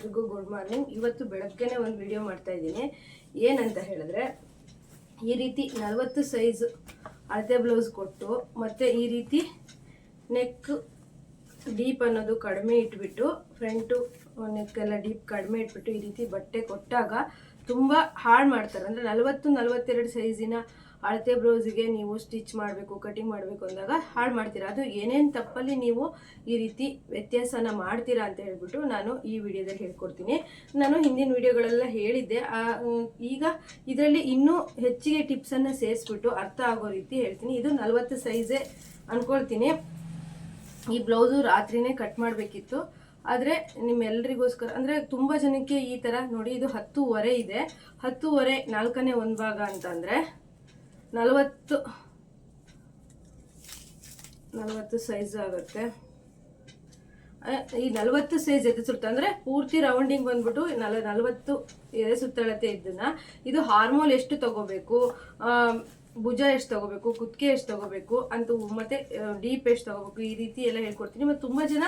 ಎಲ್ರಿಗೂ good morning ಇವತ್ತು ಬೆಳಗ್ಗೆನೆ ಒಂದು ವಿಡಿಯೋ ಮಾಡ್ತಾ ಇದ್ದೀನಿ. ಏನಂತ ಹೇಳಿದ್ರೆ, ಈ ರೀತಿ ನಲವತ್ತು ಸೈಜ್ ಅಳತೆ ಬ್ಲೌಸ್ ಕೊಟ್ಟು, ಮತ್ತು ಈ ರೀತಿ ನೆಕ್ ಡೀಪ್ ಅನ್ನೋದು ಕಡಿಮೆ ಇಟ್ಬಿಟ್ಟು ಫ್ರಂಟು ಎಲ್ಲ ಡೀಪ್ ಕಡಿಮೆ ಇಟ್ಬಿಟ್ಟು ಈ ರೀತಿ ಬಟ್ಟೆ ಕೊಟ್ಟಾಗ ತುಂಬ ಹಾಳು ಮಾಡ್ತಾರೆ. ಅಂದರೆ ನಲವತ್ತು ನಲವತ್ತೆರಡು ಸೈಜಿನ ಅಳತೆ ಬ್ಲೌಸಿಗೆ ನೀವು ಸ್ಟಿಚ್ ಮಾಡಬೇಕು ಕಟಿಂಗ್ ಮಾಡಬೇಕು ಅಂದಾಗ ಹಾಳು ಮಾಡ್ತೀರಾ. ಅದು ಏನೇನು ತಪ್ಪಲ್ಲಿ ನೀವು ಈ ರೀತಿ ವ್ಯತ್ಯಾಸನ ಮಾಡ್ತೀರಾ ಅಂತ ಹೇಳ್ಬಿಟ್ಟು ನಾನು ಈ ವಿಡಿಯೋದಲ್ಲಿ ಹೇಳ್ಕೊಡ್ತೀನಿ. ನಾನು ಹಿಂದಿನ ವಿಡಿಯೋಗಳೆಲ್ಲ ಹೇಳಿದ್ದೆ. ಈಗ ಇದರಲ್ಲಿ ಇನ್ನೂ ಹೆಚ್ಚಿಗೆ ಟಿಪ್ಸನ್ನು ಸೇರಿಸ್ಬಿಟ್ಟು ಅರ್ಥ ಆಗೋ ರೀತಿ ಹೇಳ್ತೀನಿ. ಇದು ನಲ್ವತ್ತು ಸೈಜೇ ಅಂದ್ಕೊಳ್ತೀನಿ ಈ ಬ್ಲೌಸು ರಾತ್ರಿನೇ ಕಟ್ ಮಾಡಬೇಕಿತ್ತು. ಆದರೆ ನಿಮ್ಮೆಲ್ಲರಿಗೋಸ್ಕರ ಅಂದರೆ ತುಂಬ ಜನಕ್ಕೆ ಈ ಥರ ನೋಡಿ ಇದು ಹತ್ತೂವರೆ ಇದೆ. ಹತ್ತೂವರೆ ನಾಲ್ಕನೇ ಒಂದು ಭಾಗ ಅಂತಂದರೆ ನಲವತ್ತು. ನಲವತ್ತು ಸೈಜ್ ಆಗುತ್ತೆ. ಈ ನಲವತ್ತು ಸೈಜ್ ಎದೆ ಸುತ್ತ ಅಂದರೆ ಪೂರ್ತಿ ರೌಂಡಿಂಗ್ ಬಂದ್ಬಿಟ್ಟು ನಲ, ನಲವತ್ತು ಎದೆ ಸುತ್ತಳತೆ ಇದನ್ನು ಇದು ಹಾರ್ಮೋಲ್ ಎಷ್ಟು ತಗೋಬೇಕು ಭುಜ ಎಷ್ಟು ತಗೋಬೇಕು, ಕುತ್ತಿಗೆ ಎಷ್ಟು ತಗೋಬೇಕು, ಅಂತ ಮತ್ತೆ ಡೀಪ್ ಎಷ್ಟು ತಗೋಬೇಕು, ಈ ರೀತಿ ಎಲ್ಲ ಹೇಳ್ಕೊಡ್ತೀನಿ. ಮತ್ತು ತುಂಬ ಜನ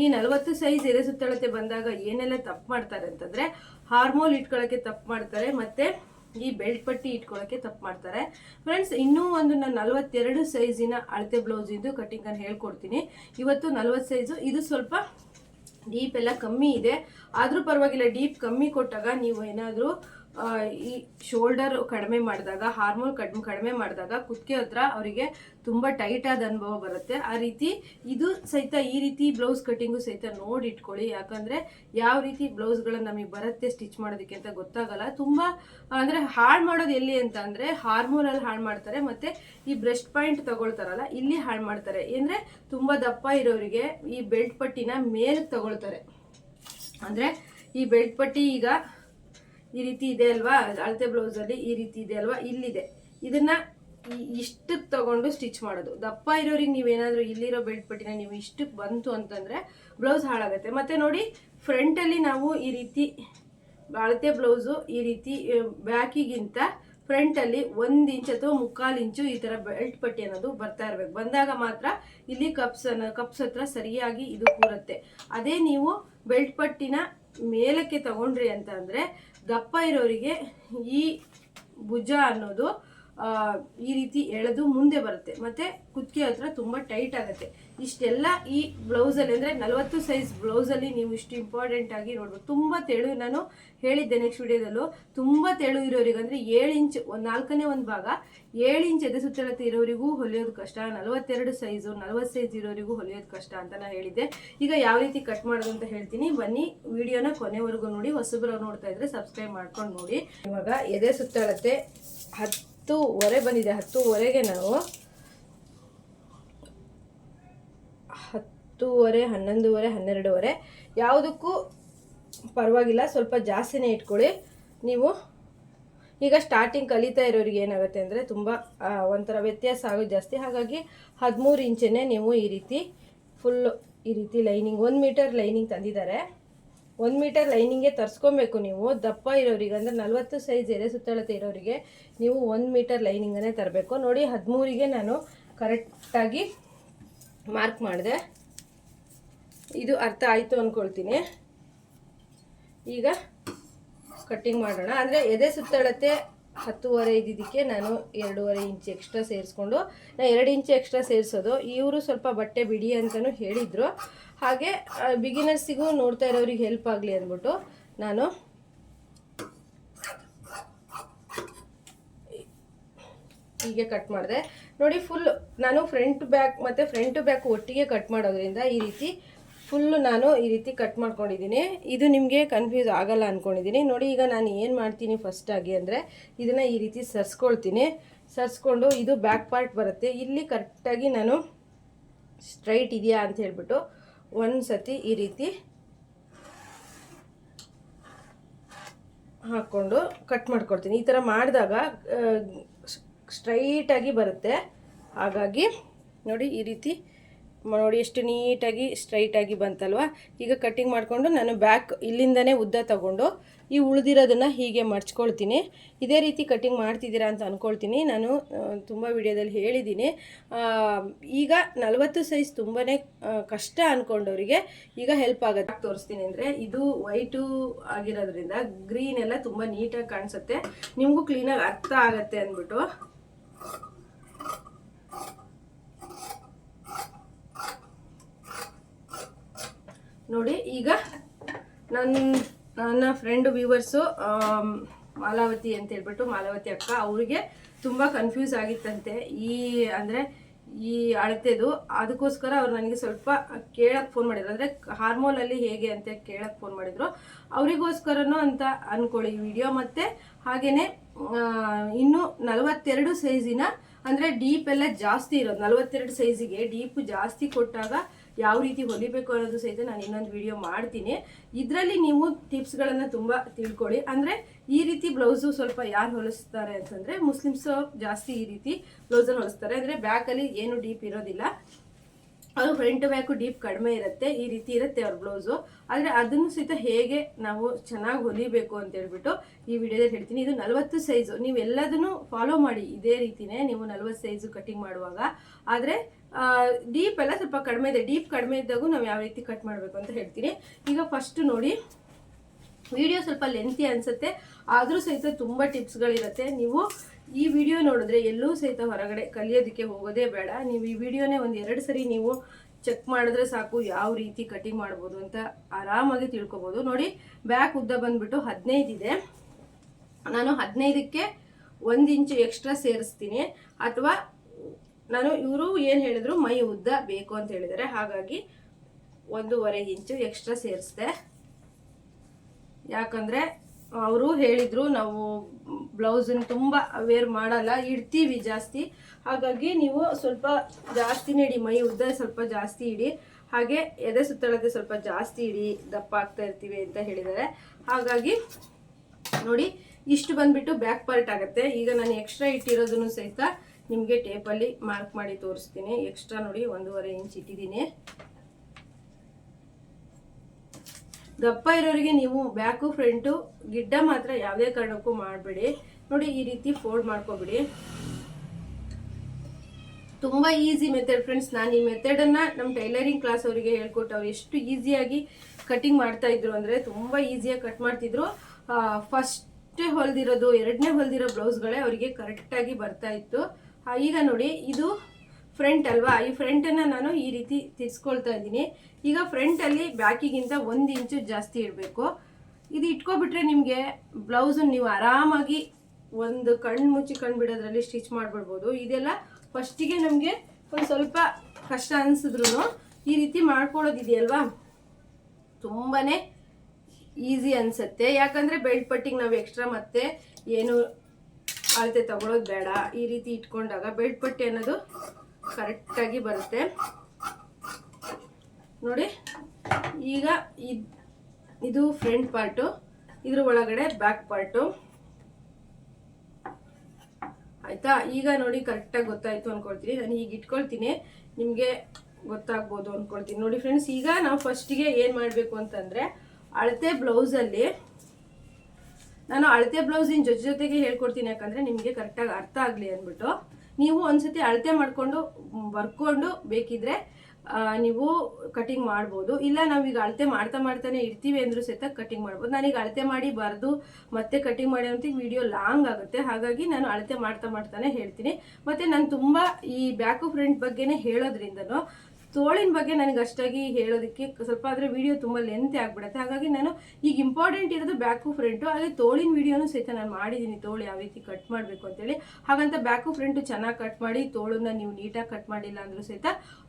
ಈ ನಲವತ್ತು ಸೈಜ್ ಎದೆ ಸುತ್ತಳತೆ ಬಂದಾಗ ಏನೆಲ್ಲ ತಪ್ಪು ಮಾಡ್ತಾರೆ ಅಂತಂದರೆ ಹಾರ್ಮೋಲ್ ಇಟ್ಕೊಳ್ಳೋಕ್ಕೆ ತಪ್ಪು ಮಾಡ್ತಾರೆ. ಮತ್ತು ಈ ಬೆಲ್ಟ್ ಪಟ್ಟಿ ಇಟ್ಕೊಳ್ಳೋಕೆ ತಪ್ಪು ಮಾಡ್ತಾರೆ. ಫ್ರೆಂಡ್ಸ್ ಇನ್ನೂ ಒಂದು ನಾನು ನಲವತ್ತೆರಡು ಸೈಜಿನ ಅಳತೆ ಬ್ಲೌಸ್ ಇದು ಕಟಿಂಗ್ ಅನ್ನು ಹೇಳ್ಕೊಡ್ತೀನಿ. ಇವತ್ತು ನಲ್ವತ್ತು ಸೈಜು ಇದು ಸ್ವಲ್ಪ ಡೀಪ್ ಎಲ್ಲ ಕಮ್ಮಿ ಇದೆ. ಆದರೂ ಪರವಾಗಿಲ್ಲ ಡೀಪ್ ಕಮ್ಮಿ ಕೊಟ್ಟಾಗ ನೀವು ಏನಾದರೂ ಈ ಶೋಲ್ಡರ್ ಕಡಿಮೆ ಮಾಡಿದಾಗ ಹಾರ್ಮೋನ್ ಕಡಿಮೆ ಕಡಿಮೆ ಮಾಡಿದಾಗ ಕುತ್ತಿಗೆ ಹತ್ರ ಅವರಿಗೆ ತುಂಬ ಟೈಟ್ ಆದ ಅನುಭವ ಬರುತ್ತೆ. ಆ ರೀತಿ ಇದು ಸಹಿತ ಈ ರೀತಿ ಬ್ಲೌಸ್ ಕಟ್ಟಿಂಗು ಸಹಿತ ನೋಡಿ ಇಟ್ಕೊಳ್ಳಿ. ಯಾಕಂದರೆ ಯಾವ ರೀತಿ ಬ್ಲೌಸ್ಗಳು ನಮಗೆ ಬರುತ್ತೆ ಸ್ಟಿಚ್ ಮಾಡೋದಕ್ಕೆ ಅಂತ ಗೊತ್ತಾಗಲ್ಲ. ತುಂಬ, ಅಂದರೆ ಹಾಳು ಮಾಡೋದು ಎಲ್ಲಿ ಅಂತ ಅಂದರೆ ಹಾರ್ಮೋನಲ್ಲಿ ಹಾಳು ಮಾಡ್ತಾರೆ ಮತ್ತು ಈ ಬ್ರೆಸ್ಟ್ ಪಾಯಿಂಟ್ ತಗೊಳ್ತಾರಲ್ಲ, ಇಲ್ಲಿ ಹಾಳು ಮಾಡ್ತಾರೆ. ಅಂದರೆ ತುಂಬ ದಪ್ಪ ಇರೋರಿಗೆ ಈ ಬೆಲ್ಟ್ ಪಟ್ಟಿನ ಮೇಲಕ್ಕೆ ತಗೊಳ್ತಾರೆ. ಅಂದರೆ ಈ ಬೆಲ್ಟ್ ಪಟ್ಟಿ ಈಗ ಈ ರೀತಿ ಇದೆ ಅಲ್ವಾ? ಅಳತೆ ಬ್ಲೌಸಲ್ಲಿ ಈ ರೀತಿ ಇದೆ ಅಲ್ವಾ? ಇಲ್ಲಿದೆ. ಇದನ್ನ ಇಷ್ಟಕ್ಕೆ ತಗೊಂಡು ಸ್ಟಿಚ್ ಮಾಡೋದು. ದಪ್ಪ ಇರೋರಿಗೆ ನೀವೇನಾದರೂ ಇಲ್ಲಿರೋ ಬೆಲ್ಟ್ ಪಟ್ಟಿನ ನೀವು ಇಷ್ಟಕ್ಕೆ ಬಂತು ಅಂತಂದರೆ ಬ್ಲೌಸ್ ಹಾಳಾಗುತ್ತೆ. ಮತ್ತು ನೋಡಿ ಫ್ರಂಟಲ್ಲಿ ನಾವು ಈ ರೀತಿ ಅಳತೆ ಬ್ಲೌಸು ಈ ರೀತಿ ಬ್ಯಾಕಿಗಿಂತ ಫ್ರಂಟಲ್ಲಿ ಒಂದು ಇಂಚ್ ಅಥವಾ ಮುಕ್ಕಾಲು ಇಂಚು ಈ ಥರ ಬೆಲ್ಟ್ ಪಟ್ಟಿ ಅನ್ನೋದು ಬರ್ತಾ ಇರಬೇಕು. ಬಂದಾಗ ಮಾತ್ರ ಇಲ್ಲಿ ಕಪ್ಸ್ ಕಪ್ಸ್ ಹತ್ರ ಸರಿಯಾಗಿ ಇದು ಕೂರುತ್ತೆ. ಅದೇ ನೀವು ಬೆಲ್ಟ್ ಪಟ್ಟಿನ ಮೇಲಕ್ಕೆ ತಗೊಂಡ್ರಿ ಅಂತ ಅಂದರೆ ದಪ್ಪ ಇರೋರಿಗೆ ಈ ಭುಜ ಅನ್ನೋದು ಈ ರೀತಿ ಎಳೆದು ಮುಂದೆ ಬರುತ್ತೆ. ಮತ್ತೆ ಕುತ್ತಿಗೆ ಹತ್ರ ತುಂಬ ಟೈಟ್ ಆಗುತ್ತೆ. ಇಷ್ಟೆಲ್ಲ ಈ ಬ್ಲೌಸಲ್ಲಿ ಅಂದರೆ ನಲವತ್ತು ಸೈಜ್ ಬ್ಲೌಸಲ್ಲಿ ನೀವು ಇಷ್ಟು ಇಂಪಾರ್ಟೆಂಟ್ ಆಗಿ ನೋಡ್ಬೋದು. ತುಂಬ ತೆಳು ನಾನು ಹೇಳಿದ್ದೆ ನೆಕ್ಸ್ಟ್ ವಿಡಿಯೋದಲ್ಲೂ ತುಂಬ ತೆಳು ಇರೋರಿಗೆ ಅಂದರೆ ಏಳು ಇಂಚ್, ಒಂದು ನಾಲ್ಕನೇ ಒಂದು ಭಾಗ, ಏಳು ಇಂಚ್ ಎದೆ ಸುತ್ತಳತೆ ಇರೋರಿಗೂ ಹೊಲಿಯೋದು ಕಷ್ಟ, ನಲವತ್ತೆರಡು ಸೈಜು ನಲವತ್ತು ಸೈಜ್ ಇರೋರಿಗೂ ಹೊಲಿಯೋದು ಕಷ್ಟ ಅಂತ ನಾನು ಹೇಳಿದ್ದೆ. ಈಗ ಯಾವ ರೀತಿ ಕಟ್ ಮಾಡೋದು ಅಂತ ಹೇಳ್ತೀನಿ. ಬನ್ನಿ ವಿಡಿಯೋನ ಕೊನೆವರೆಗೂ ನೋಡಿ. ಹೊಸಬ್ರವ್ರು ನೋಡ್ತಾ ಇದ್ರೆ ಸಬ್ಸ್ಕ್ರೈಬ್ ಮಾಡ್ಕೊಂಡು ನೋಡಿ. ಇವಾಗ ಎದೆ ಸುತ್ತಳತೆ ಹತ್ತುವರೆ ಬಂದಿದೆ, ಹತ್ತುವರೆಗೆ ನಾವು ಹತ್ತೂವರೆ, ಹನ್ನೊಂದುವರೆ, ಹನ್ನೆರಡುವರೆ. ಯಾವುದಕ್ಕೂ ಪರವಾಗಿಲ್ಲ, ಸ್ವಲ್ಪ ಜಾಸ್ತಿನೇ ಇಟ್ಕೊಳ್ಳಿ. ನೀವು ಈಗ ಸ್ಟಾರ್ಟಿಂಗ್ ಕಲಿತಾ ಇರೋರಿಗೆ ಏನಾಗುತ್ತೆ ಅಂದರೆ ತುಂಬ ಒಂಥರ ವ್ಯತ್ಯಾಸ ಆಗೋದು ಜಾಸ್ತಿ. ಹಾಗಾಗಿ ಹದಿಮೂರು ಇಂಚನ್ನೇ ನೀವು ಈ ರೀತಿ ಫುಲ್ಲು ಈ ರೀತಿ ಲೈನಿಂಗ್ ಒಂದು ಮೀಟರ್ ಲೈನಿಂಗ್ ತಂದಿದ್ದಾರೆ. ಒಂದು ಮೀಟರ್ ಲೈನಿಂಗೇ ತರಿಸ್ಕೊಬೇಕು ನೀವು. ದಪ್ಪ ಇರೋರಿಗೆ ಅಂದರೆ ನಲ್ವತ್ತು ಸೈಜ್ ಎದೆ ಸುತ್ತಳತೆ ಇರೋರಿಗೆ ನೀವು ಒಂದು ಮೀಟರ್ ಲೈನಿಂಗನ್ನೇ ತರಬೇಕು. ನೋಡಿ ಹದಿಮೂರಿಗೆ ನಾನು ಕರೆಕ್ಟಾಗಿ ಮಾರ್ಕ್ ಮಾಡಿದೆ. ಇದು ಅರ್ಥ ಆಯಿತು ಅಂದ್ಕೊಳ್ತೀನಿ ಈಗ ಕಟ್ಟಿಂಗ್ ಮಾಡೋಣ. ಅಂದರೆ ಎದೆ ಸುತ್ತಳತೆ ಹತ್ತುವರೆ ಇದ್ದಿದ್ದಕ್ಕೆ ನಾನು ಎರಡೂವರೆ ಇಂಚ್ ಎಕ್ಸ್ಟ್ರಾ ಸೇರಿಸ್ಕೊಂಡು ನಾನು ಎರಡು ಇಂಚು ಎಕ್ಸ್ಟ್ರಾ ಸೇರಿಸೋದು. ಇವರು ಸ್ವಲ್ಪ ಬಟ್ಟೆ ಬಿಡಿ ಅಂತಲೂ ಹೇಳಿದರು. ಹಾಗೆ ಬಿಗಿನರ್ಸಿಗೂ ನೋಡ್ತಾ ಇರೋರಿಗೆ ಹೆಲ್ಪ್ ಆಗಲಿ ಅಂದ್ಬಿಟ್ಟು ನಾನು ಹೀಗೆ ಕಟ್ ಮಾಡಿದೆ. ನೋಡಿ ಫುಲ್ ನಾನು ಫ್ರಂಟ್ ಬ್ಯಾಕ್ ಮತ್ತು ಫ್ರಂಟ್ ಬ್ಯಾಕ್ ಒಟ್ಟಿಗೆ ಕಟ್ ಮಾಡೋದ್ರಿಂದ ಈ ರೀತಿ ಫುಲ್ಲು ನಾನು ಈ ರೀತಿ ಕಟ್ ಮಾಡ್ಕೊಂಡಿದ್ದೀನಿ. ಇದು ನಿಮಗೆ ಕನ್ಫ್ಯೂಸ್ ಆಗಲ್ಲ ಅಂದ್ಕೊಂಡಿದ್ದೀನಿ ನೋಡಿ, ಈಗ ನಾನು ಏನು ಮಾಡ್ತೀನಿ ಫಸ್ಟಾಗಿ ಅಂದರೆ ಇದನ್ನು ಈ ರೀತಿ ಸರ್ಸ್ಕೊಳ್ತೀನಿ. ಸರ್ಸ್ಕೊಂಡು ಇದು ಬ್ಯಾಕ್ ಪಾರ್ಟ್ ಬರುತ್ತೆ. ಇಲ್ಲಿ ಕರೆಕ್ಟಾಗಿ ನಾನು ಸ್ಟ್ರೈಟ್ ಇದೆಯಾ ಅಂತ ಹೇಳ್ಬಿಟ್ಟು ಒಂದು ಸತಿ ಈ ರೀತಿ ಹಾಕ್ಕೊಂಡು ಕಟ್ ಮಾಡ್ಕೊಡ್ತೀನಿ. ಈ ಥರ ಮಾಡಿದಾಗ ಸ್ಟ್ರೈಟಾಗಿ ಬರುತ್ತೆ. ಹಾಗಾಗಿ ನೋಡಿ ಈ ರೀತಿ ನೋಡಿ, ಎಷ್ಟು ನೀಟಾಗಿ, ಸ್ಟ್ರೈಟಾಗಿ ಬಂತಲ್ವಾ? ಈಗ ಕಟ್ಟಿಂಗ್ ಮಾಡಿಕೊಂಡು ನಾನು ಬ್ಯಾಕ್ ಇಲ್ಲಿಂದನೇ ಉದ್ದ ತಗೊಂಡು, ಈ ಉಳಿದಿರೋದನ್ನು ಹೀಗೆ ಮಡ್ಚ್ಕೊಳ್ತೀನಿ ಇದೇ ರೀತಿ ಕಟ್ಟಿಂಗ್ ಮಾಡ್ತಿದ್ದೀರಾ ಅಂತ ಅಂದ್ಕೊಳ್ತೀನಿ ನಾನು ತುಂಬ ವಿಡಿಯೋದಲ್ಲಿ ಹೇಳಿದ್ದೀನಿ. ಈಗ ನಲವತ್ತು ಸೈಜ್ ತುಂಬಾ ಕಷ್ಟ ಅಂದ್ಕೊಂಡವರಿಗೆ ಈಗ ಹೆಲ್ಪ್ ಆಗುತ್ತೆ. ತೋರಿಸ್ತೀನಿ ಅಂದರೆ, ಇದು ವೈಟು ಆಗಿರೋದ್ರಿಂದ ಗ್ರೀನ್ ಎಲ್ಲ ತುಂಬ ನೀಟಾಗಿ ಕಾಣಿಸುತ್ತೆ. ನಿಮಗೂ ಕ್ಲೀನಾಗಿ ಅರ್ಥ ಆಗುತ್ತೆ ಅಂದ್ಬಿಟ್ಟು. ನೋಡಿ, ಈಗ ನನ್ನ ನನ್ನ ಫ್ರೆಂಡ್ ವ್ಯೂವರ್ಸು ಮಾಲಾವತಿ ಅಂತ ಹೇಳ್ಬಿಟ್ಟು ಮಾಲಾವತಿ ಅಕ್ಕ ಅವರಿಗೆ ತುಂಬ ಕನ್ಫ್ಯೂಸ್ ಆಗಿತ್ತಂತೆ. ಈ ಅಂದರೆ ಈ ಅಳತೆದು. ಅದಕ್ಕೋಸ್ಕರ ಅವ್ರು ನನಗೆ ಸ್ವಲ್ಪ ಕೇಳಕ್ಕೆ ಫೋನ್ ಮಾಡಿದ್ರು. ಅಂದರೆ ಹಾರ್ಮೋನಲ್ಲಿ ಹೇಗೆ ಅಂತ ಕೇಳಕ್ಕೆ ಫೋನ್ ಮಾಡಿದ್ರು. ಅವರಿಗೋಸ್ಕರನೂ ಅಂತ ಅಂದ್ಕೊಳ್ಳಿ ವಿಡಿಯೋ ಮತ್ತು ಹಾಗೆಯೇ ಇನ್ನು ನಲವತ್ತೆರಡು ಸೈಜಿನ ಅಂದರೆ ಡೀಪ್ ಎಲ್ಲ ಜಾಸ್ತಿ ಇರೋದು. ನಲವತ್ತೆರಡು ಸೈಜಿಗೆ ಡೀಪ್ ಜಾಸ್ತಿ ಕೊಟ್ಟಾಗ ಯಾವ ರೀತಿ ಹೊಲಿಬೇಕು ಅನ್ನೋದು ಸಹಿತ ನಾನು ಇನ್ನೊಂದು ವಿಡಿಯೋ ಮಾಡ್ತೀನಿ. ಇದರಲ್ಲಿ ನೀವು ಟಿಪ್ಸ್ಗಳನ್ನು ತುಂಬ ತಿಳ್ಕೊಳ್ಳಿ ಅಂದರೆ ಈ ರೀತಿ ಬ್ಲೌಸು ಸ್ವಲ್ಪ ಯಾರು ಹೊಲಿಸ್ತಾರೆ ಅಂತಂದರೆ ಮುಸ್ಲಿಮ್ಸ್ ಜಾಸ್ತಿ ಈ ರೀತಿ ಬ್ಲೌಸನ್ನು ಹೊಲಿಸ್ತಾರೆ. ಅಂದರೆ ಬ್ಯಾಕಲ್ಲಿ ಏನು ಡೀಪ್ ಇರೋದಿಲ್ಲ. ಅದು ಫ್ರಂಟ್ ಬ್ಯಾಕು ಡೀಪ್ ಕಡಿಮೆ ಇರುತ್ತೆ. ಈ ರೀತಿ ಇರುತ್ತೆ ಅವ್ರ ಬ್ಲೌಸು ಆದರೆ ಅದನ್ನು ಸಹಿತ ಹೇಗೆ ನಾವು ಚೆನ್ನಾಗಿ ಹೊಲಿಬೇಕು ಅಂತ ಹೇಳ್ಬಿಟ್ಟು ಈ ವಿಡಿಯೋದಲ್ಲಿ ಹೇಳ್ತೀನಿ. ಇದು ನಲವತ್ತು ಸೈಜು ನೀವು ಫಾಲೋ ಮಾಡಿ. ಇದೇ ರೀತಿನೇ ನೀವು ನಲವತ್ತು ಸೈಜು ಕಟಿಂಗ್ ಮಾಡುವಾಗ. ಆದರೆ ಡೀಪ್ ಎಲ್ಲ ಸ್ವಲ್ಪ ಕಡಿಮೆ ಇದೆ. ಡೀಪ್ ಕಡಿಮೆ ಇದ್ದಾಗೂ ನಾವು ಯಾವ ರೀತಿ ಕಟ್ ಮಾಡಬೇಕು ಅಂತ ಹೇಳ್ತೀನಿ. ಈಗ ಫಸ್ಟ್ ನೋಡಿ ವಿಡಿಯೋ ಸ್ವಲ್ಪ ಲೆಂತಿ ಅನ್ಸುತ್ತೆ. ಆದರೂ ಸಹಿತ ತುಂಬ ಟಿಪ್ಸ್ಗಳಿರುತ್ತೆ ನೀವು ಈ ವಿಡಿಯೋ ನೋಡಿದ್ರೆ ಎಲ್ಲೂ ಸಹಿತ ಹೊರಗಡೆ ಕಲಿಯೋದಕ್ಕೆ ಹೋಗೋದೇ ಬೇಡ. ನೀವು ಈ ವಿಡಿಯೋನೇ ಒಂದು ಎರಡು ಸರಿ ನೀವು ಚೆಕ್ ಮಾಡಿದ್ರೆ ಸಾಕು ಯಾವ ರೀತಿ ಕಟಿಂಗ್ ಮಾಡ್ಬೋದು ಅಂತ ಆರಾಮಾಗಿ ತಿಳ್ಕೊಬೋದು. ನೋಡಿ ಬ್ಯಾಕ್ ಉದ್ದ ಬಂದ್ಬಿಟ್ಟು ಹದಿನೈದು ಇದೆ. ನಾನು ಹದಿನೈದಕ್ಕೆ ಒಂದು ಇಂಚು ಎಕ್ಸ್ಟ್ರಾ ಸೇರಿಸ್ತೀನಿ. ಅಥವಾ ನಾನು ಇವರು ಏನು ಹೇಳಿದ್ರು, ಮೈ ಉದ್ದ ಬೇಕು ಅಂತ ಹೇಳಿದ್ದಾರೆ. ಹಾಗಾಗಿ ಒಂದೂವರೆ ಇಂಚು ಎಕ್ಸ್ಟ್ರಾ ಸೇರಿಸ್ದೆ. ಯಾಕಂದರೆ ಅವರು ಹೇಳಿದರು, ನಾವು ಬ್ಲೌಸನ್ನು ತುಂಬ ವೇರ್ ಮಾಡಲ್ಲ, ಇಡ್ತೀವಿ ಜಾಸ್ತಿ. ಹಾಗಾಗಿ ನೀವು ಸ್ವಲ್ಪ ಜಾಸ್ತಿನೇ ಇಡಿ ಮೈ ಉದ್ದ ಸ್ವಲ್ಪ ಜಾಸ್ತಿ ಇಡಿ. ಹಾಗೆ ಎದೆ ಸುತ್ತಳತೆ ಸ್ವಲ್ಪ ಜಾಸ್ತಿ ಇಡಿ, ದಪ್ಪ ಆಗ್ತಾ ಇರ್ತೀವಿ ಅಂತ ಹೇಳಿದ್ದಾರೆ. ಹಾಗಾಗಿ ನೋಡಿ, ಇಷ್ಟು ಬಂದ್ಬಿಟ್ಟು ಬ್ಯಾಕ್ ಪಾರ್ಟ್ ಆಗುತ್ತೆ. ಈಗ ನಾನು ಎಕ್ಸ್ಟ್ರಾ ಇಟ್ಟಿರೋದನ್ನು ಸಹಿತ ನಿಮಗೆ ಟೇಪಲ್ಲಿ ಮಾರ್ಕ್ ಮಾಡಿ ತೋರಿಸ್ತೀನಿ. ಎಕ್ಸ್ಟ್ರಾ ನೋಡಿ ಒಂದೂವರೆ ಇಂಚ್ ಇಟ್ಟಿದ್ದೀನಿ. ದಪ್ಪ ಇರೋರಿಗೆ ನೀವು ಬ್ಯಾಕು ಫ್ರಂಟು ಗಿಡ್ಡ ಮಾತ್ರ ಯಾವುದೇ ಕಾರಣಕ್ಕೂ ಮಾಡಬೇಡಿ. ನೋಡಿ ಈ ರೀತಿ ಫೋಲ್ಡ್ ಮಾಡ್ಕೊಬಿಡಿ. ತುಂಬ ಈಸಿ ಮೆಥಡ್ ಫ್ರೆಂಡ್ಸ್ ನಾನು ಈ ಮೆಥಡನ್ನು ನಮ್ಮ ಟೈಲರಿಂಗ್ ಕ್ಲಾಸ್ ಅವರಿಗೆ ಹೇಳ್ಕೊಟ್ಟು ಅವ್ರು ಎಷ್ಟು ಈಸಿಯಾಗಿ ಕಟಿಂಗ್ ಮಾಡ್ತಾ ಇದ್ರು ಅಂದರೆ ತುಂಬ ಈಸಿಯಾಗಿ ಕಟ್ ಮಾಡ್ತಿದ್ರು. ಫಸ್ಟೇ ಹೊಲ್ದಿರೋದು, ಎರಡನೇ ಹೊಲ್ದಿರೋ ಬ್ಲೌಸ್ಗಳೇ ಅವರಿಗೆ ಕರೆಕ್ಟಾಗಿ ಬರ್ತಾ ಇತ್ತು. ಈಗ ನೋಡಿ, ಇದು ಫ್ರಂಟ್ ಅಲ್ವಾ? ಈ ಫ್ರಂಟನ್ನು ನಾನು ಈ ರೀತಿ ತಿರ್ಸ್ಕೊಳ್ತಾ ಇದ್ದೀನಿ. ಈಗ ಫ್ರಂಟಲ್ಲಿ ಬ್ಯಾಕಿಗಿಂತ ಒಂದು ಇಂಚು ಜಾಸ್ತಿ ಇಡಬೇಕು ಇದು ಇಟ್ಕೊಬಿಟ್ರೆ ನಿಮಗೆ ಬ್ಲೌಸು ನೀವು ಆರಾಮಾಗಿ ಒಂದು ಕಣ್ಣು ಮುಚ್ಚಿ ಕಣ್ಣು ಬಿಡೋದ್ರಲ್ಲಿ ಸ್ಟಿಚ್ ಮಾಡಿಬಿಡ್ಬೋದು. ಇದೆಲ್ಲ ಫಸ್ಟಿಗೆ ನಮಗೆ ಒಂದು ಸ್ವಲ್ಪ ಕಷ್ಟ ಅನಿಸಿದ್ರು ಈ ರೀತಿ ಮಾಡ್ಕೊಳ್ಳೋದಿದೆಯಲ್ವಾ? ತುಂಬಾ ಈಸಿ ಅನಿಸುತ್ತೆ. ಯಾಕಂದರೆ ಬೆಲ್ಟ್ ಪಟ್ಟಿಗೆ ನಾವು ಎಕ್ಸ್ಟ್ರಾ ಮತ್ತೆ ಏನು ಅಳತೆ ತಗೊಳ್ಳೋದು ಬೇಡ. ಈ ರೀತಿ ಇಟ್ಕೊಂಡಾಗ ಬೆಲ್ಟ್ ಪಟ್ಟಿ ಅನ್ನೋದು ಕರೆಕ್ಟಾಗಿ ಬರುತ್ತೆ. ನೋಡಿ, ಈಗ ಇದ್- ಫ್ರಂಟ್ ಪಾರ್ಟು ಇದ್ರ ಒಳಗಡೆ ಬ್ಯಾಕ್ ಪಾರ್ಟು ಆಯ್ತಾ? ಈಗ ನೋಡಿ ಕರೆಕ್ಟಾಗಿ ಗೊತ್ತಾಯ್ತು ಅನ್ಕೊಳ್ತೀನಿ. ನಾನು ಈಗ ಇಟ್ಕೊಳ್ತೀನಿ. ನಿಮಗೆ ಗೊತ್ತಾಗ್ಬೋದು ಅನ್ಕೊಳ್ತೀನಿ. ನೋಡಿ ಫ್ರೆಂಡ್ಸ್ ಈಗ ನಾವು ಫಸ್ಟಿಗೆ ಏನು ಮಾಡಬೇಕು ಅಂತಂದರೆ ಅಳತೆ ಬ್ಲೌಸಲ್ಲಿ ನಾನು ಅಳತೆ ಬ್ಲೌಸಿನ ಜೊತೆ ಜೊತೆಗೆ ಹೇಳ್ಕೊಡ್ತೀನಿ ಯಾಕಂದರೆ ನಿಮಗೆ ಕರೆಕ್ಟಾಗಿ ಅರ್ಥ ಆಗಲಿ ಅಂದ್ಬಿಟ್ಟು. ನೀವು ಒಂದ್ಸತಿ ಅಳತೆ ಮಾಡಿಕೊಂಡು ಬರ್ಕೊಂಡು ಬೇಕಿದ್ರೆ ನೀವು ಕಟಿಂಗ್ ಮಾಡ್ಬೋದು. ಇಲ್ಲ ನಾವೀಗ ಅಳತೆ ಮಾಡ್ತಾ ಮಾಡ್ತಾನೆ ಇರ್ತೀವಿ ಅಂದರೂ ಸಹಿತ ಕಟಿಂಗ್ ಮಾಡ್ಬೋದು. ನಾನೀಗ ಅಳತೆ ಮಾಡಿ ಬರೆದು ಮತ್ತೆ ಕಟಿಂಗ್ ಮಾಡಿ ಅಂತ ವಿಡಿಯೋ ಲಾಂಗ್ ಆಗುತ್ತೆ. ಹಾಗಾಗಿ ನಾನು ಅಳತೆ ಮಾಡ್ತಾ ಮಾಡ್ತಾನೆ ಹೇಳ್ತೀನಿ. ಮತ್ತೆ ನಾನು ತುಂಬ ಈ ಬ್ಯಾಕು ಫ್ರಂಟ್ ಬಗ್ಗೆನೇ ಹೇಳೋದ್ರಿಂದನೂ ತೋಳಿನ ಬಗ್ಗೆ ನನಗೆ ಅಷ್ಟಾಗಿ ಹೇಳೋದಕ್ಕೆ ಸ್ವಲ್ಪ ಆದರೆ ವಿಡಿಯೋ ತುಂಬ ಲೆಂತ್ ಆಗಿಬಿಡುತ್ತೆ. ಹಾಗಾಗಿ ನಾನು ಈಗ ಇಂಪಾರ್ಟೆಂಟ್ ಇರೋದು ಬ್ಯಾಕು ಫ್ರಂಟು ಹಾಗೆ ತೋಳಿನ ವಿಡಿಯೋನು ಸಹಿತ ನಾನು ಮಾಡಿದ್ದೀನಿ ತೋಳು ಯಾವ ರೀತಿ ಕಟ್ ಮಾಡಬೇಕು ಅಂತೇಳಿ. ಹಾಗಂತ ಬ್ಯಾಕು ಫ್ರಂಟು ಚೆನ್ನಾಗಿ ಕಟ್ ಮಾಡಿ, ತೋಳನ್ನ ನೀವು ನೀಟಾಗಿ ಕಟ್ ಮಾಡಿಲ್ಲ ಅಂದರೂ ಸಹಿತ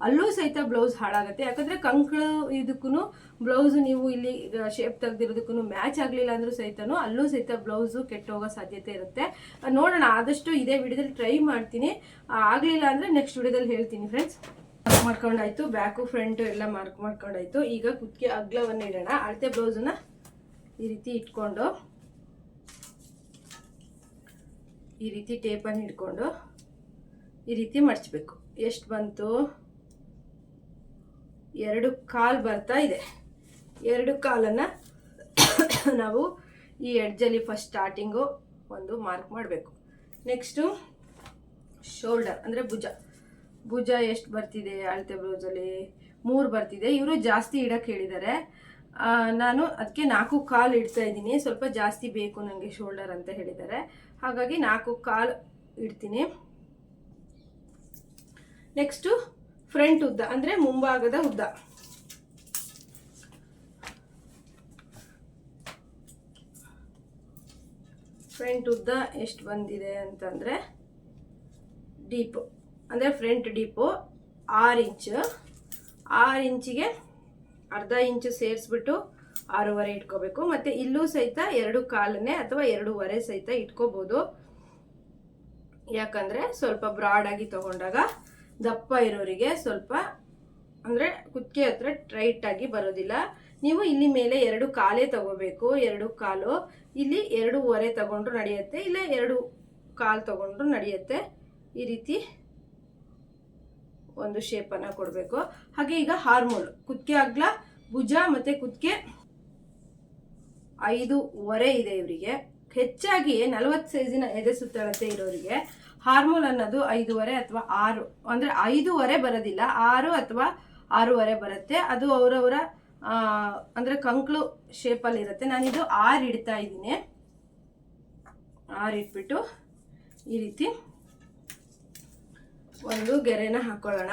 ಅಲ್ಲೂ ಸಹಿತ ಬ್ಲೌಸ್ ಹಾಳಾಗುತ್ತೆ. ಯಾಕಂದರೆ ಕಂಕಳು ಇದಕ್ಕೂ ಬ್ಲೌಸು ನೀವು ಇಲ್ಲಿ ಶೇಪ್ ತೆಗೆದಿರೋದಕ್ಕೂ ಮ್ಯಾಚ್ ಆಗಲಿಲ್ಲ ಅಂದರೂ ಸಹಿತ ಅಲ್ಲೂ ಸಹಿತ ಬ್ಲೌಸು ಕೆಟ್ಟೋಗೋ ಸಾಧ್ಯತೆ ಇರುತ್ತೆ. ನೋಡೋಣ, ಆದಷ್ಟು ಇದೇ ವಿಡಿಯೋದಲ್ಲಿ ಟ್ರೈ ಮಾಡ್ತೀನಿ. ಆಗಲಿಲ್ಲ ಅಂದರೆ ನೆಕ್ಸ್ಟ್ ವಿಡಿಯೋದಲ್ಲಿ ಹೇಳ್ತೀನಿ ಫ್ರೆಂಡ್ಸ್ ಮಾರ್ಕ್ ಮಾಡ್ಕೊಂಡಾಯ್ತು ಬ್ಯಾಕು ಫ್ರಂಟು ಎಲ್ಲ ಮಾರ್ಕ್ ಮಾಡ್ಕೊಂಡಾಯ್ತು. ಈಗ ಕುತ್ತಿಗೆ ಅಗ್ಲವನ್ನು ಇಡೋಣ. ಅಳತೆ ಬ್ಲೌಸನ್ನ ಈ ರೀತಿ ಇಟ್ಕೊಂಡು, ಈ ರೀತಿ ಟೇಪನ್ನು ಹಿಡ್ಕೊಂಡು ಈ ರೀತಿ ಮಡಚಬೇಕು. ಎಷ್ಟು ಬಂತು? ಎರಡು ಕಾಲು ಬರ್ತಾ ಇದೆ. ಎರಡು ಕಾಲನ್ನು ನಾವು ಈ ಎಡ್ಜಲ್ಲಿ ಫಸ್ಟ್ ಸ್ಟಾರ್ಟಿಂಗು ಒಂದು ಮಾರ್ಕ್ ಮಾಡಬೇಕು. ನೆಕ್ಸ್ಟು ಶೋಲ್ಡರ್ ಅಂದರೆ ಭುಜ. ಭುಜ ಎಷ್ಟು ಬರ್ತಿದೆ ಅಳತೆ ಬ್ಲೌಸಲ್ಲಿ? ಮೂರು ಬರ್ತಿದೆ. ಇವರು ಜಾಸ್ತಿ ಇಡಕ್ಕೆ ಹೇಳಿದ್ದಾರೆ ನಾನು ಅದಕ್ಕೆ ನಾಲ್ಕು ಕಾಲು ಇಡ್ತಾ ಇದ್ದೀನಿ. ಸ್ವಲ್ಪ ಜಾಸ್ತಿ ಬೇಕು ನನಗೆ ಶೋಲ್ಡರ್ ಅಂತ ಹೇಳಿದ್ದಾರೆ ಹಾಗಾಗಿ ನಾಲ್ಕು ಕಾಲು ಇಡ್ತೀನಿ. ನೆಕ್ಸ್ಟು ಫ್ರಂಟ್ ಉದ್ದ, ಅಂದರೆ ಮುಂಭಾಗದ ಉದ್ದ. ಫ್ರಂಟ್ ಉದ್ದ ಎಷ್ಟು ಬಂದಿದೆ ಅಂತಂದರೆ, ಡೀಪು. ಅಂದರೆ ಫ್ರಂಟ್ ಡೀಪು ಆರು ಇಂಚು. ಆರು ಇಂಚಿಗೆ ಅರ್ಧ ಇಂಚು ಸೇರಿಸ್ಬಿಟ್ಟು ಆರೂವರೆ ಇಟ್ಕೋಬೇಕು. ಮತ್ತು ಇಲ್ಲೂ ಸಹಿತ ಎರಡು ಕಾಲನ್ನೇ ಅಥವಾ ಎರಡೂವರೆ ಸಹಿತ ಇಟ್ಕೋಬೋದು. ಯಾಕಂದರೆ ಸ್ವಲ್ಪ ಬ್ರಾಡಾಗಿ ತಗೊಂಡಾಗ ದಪ್ಪ ಇರೋರಿಗೆ ಸ್ವಲ್ಪ ಅಂದರೆ ಕುತ್ತಿಗೆ ಹತ್ರ ಟ್ರೈಟಾಗಿ ಬರೋದಿಲ್ಲ. ನೀವು ಇಲ್ಲಿ ಮೇಲೆ ಎರಡು ಕಾಲೇ ತಗೋಬೇಕು. ಎರಡು ಕಾಲು ಇಲ್ಲಿ ಎರಡೂವರೆ ತಗೊಂಡ್ರು ನಡೆಯುತ್ತೆ. ಇಲ್ಲ ಎರಡು ಕಾಲು ತಗೊಂಡ್ರು ನಡೆಯುತ್ತೆ. ಈ ರೀತಿ ಒಂದು ಶೇಪನ್ನು ಕೊಡಬೇಕು. ಹಾಗೆ ಈಗ ಹಾರ್ಮೋಲ್ ಕುತ್ತಿಗೆ ಅಗ್ಲ, ಭುಜ ಮತ್ತು ಕುತ್ತಿಗೆ ಐದೂವರೆ ಇದೆ ಇವರಿಗೆ. ಹೆಚ್ಚಾಗಿ ನಲವತ್ತು ಸೈಜಿನ ಎದೆ ಸುತ್ತಳತೆ ಇರೋರಿಗೆ ಹಾರ್ಮೋಲ್ ಅನ್ನೋದು ಐದೂವರೆ ಅಥವಾ ಆರು, ಅಂದರೆ ಐದೂವರೆ ಬರೋದಿಲ್ಲ, ಆರು ಅಥವಾ ಆರೂವರೆ ಬರುತ್ತೆ. ಅದು ಅವರವರ ಅಂದರೆ ಕಂಕ್ಳು ಶೇಪಲ್ಲಿ ಇರುತ್ತೆ. ನಾನಿದು ಆರು ಇಡ್ತಾ ಇದ್ದೀನಿ. ಆರು ಇಟ್ಬಿಟ್ಟು ಈ ರೀತಿ ಒಂದು ಗೆರೆನ ಹಾಕೊಳ್ಳೋಣ.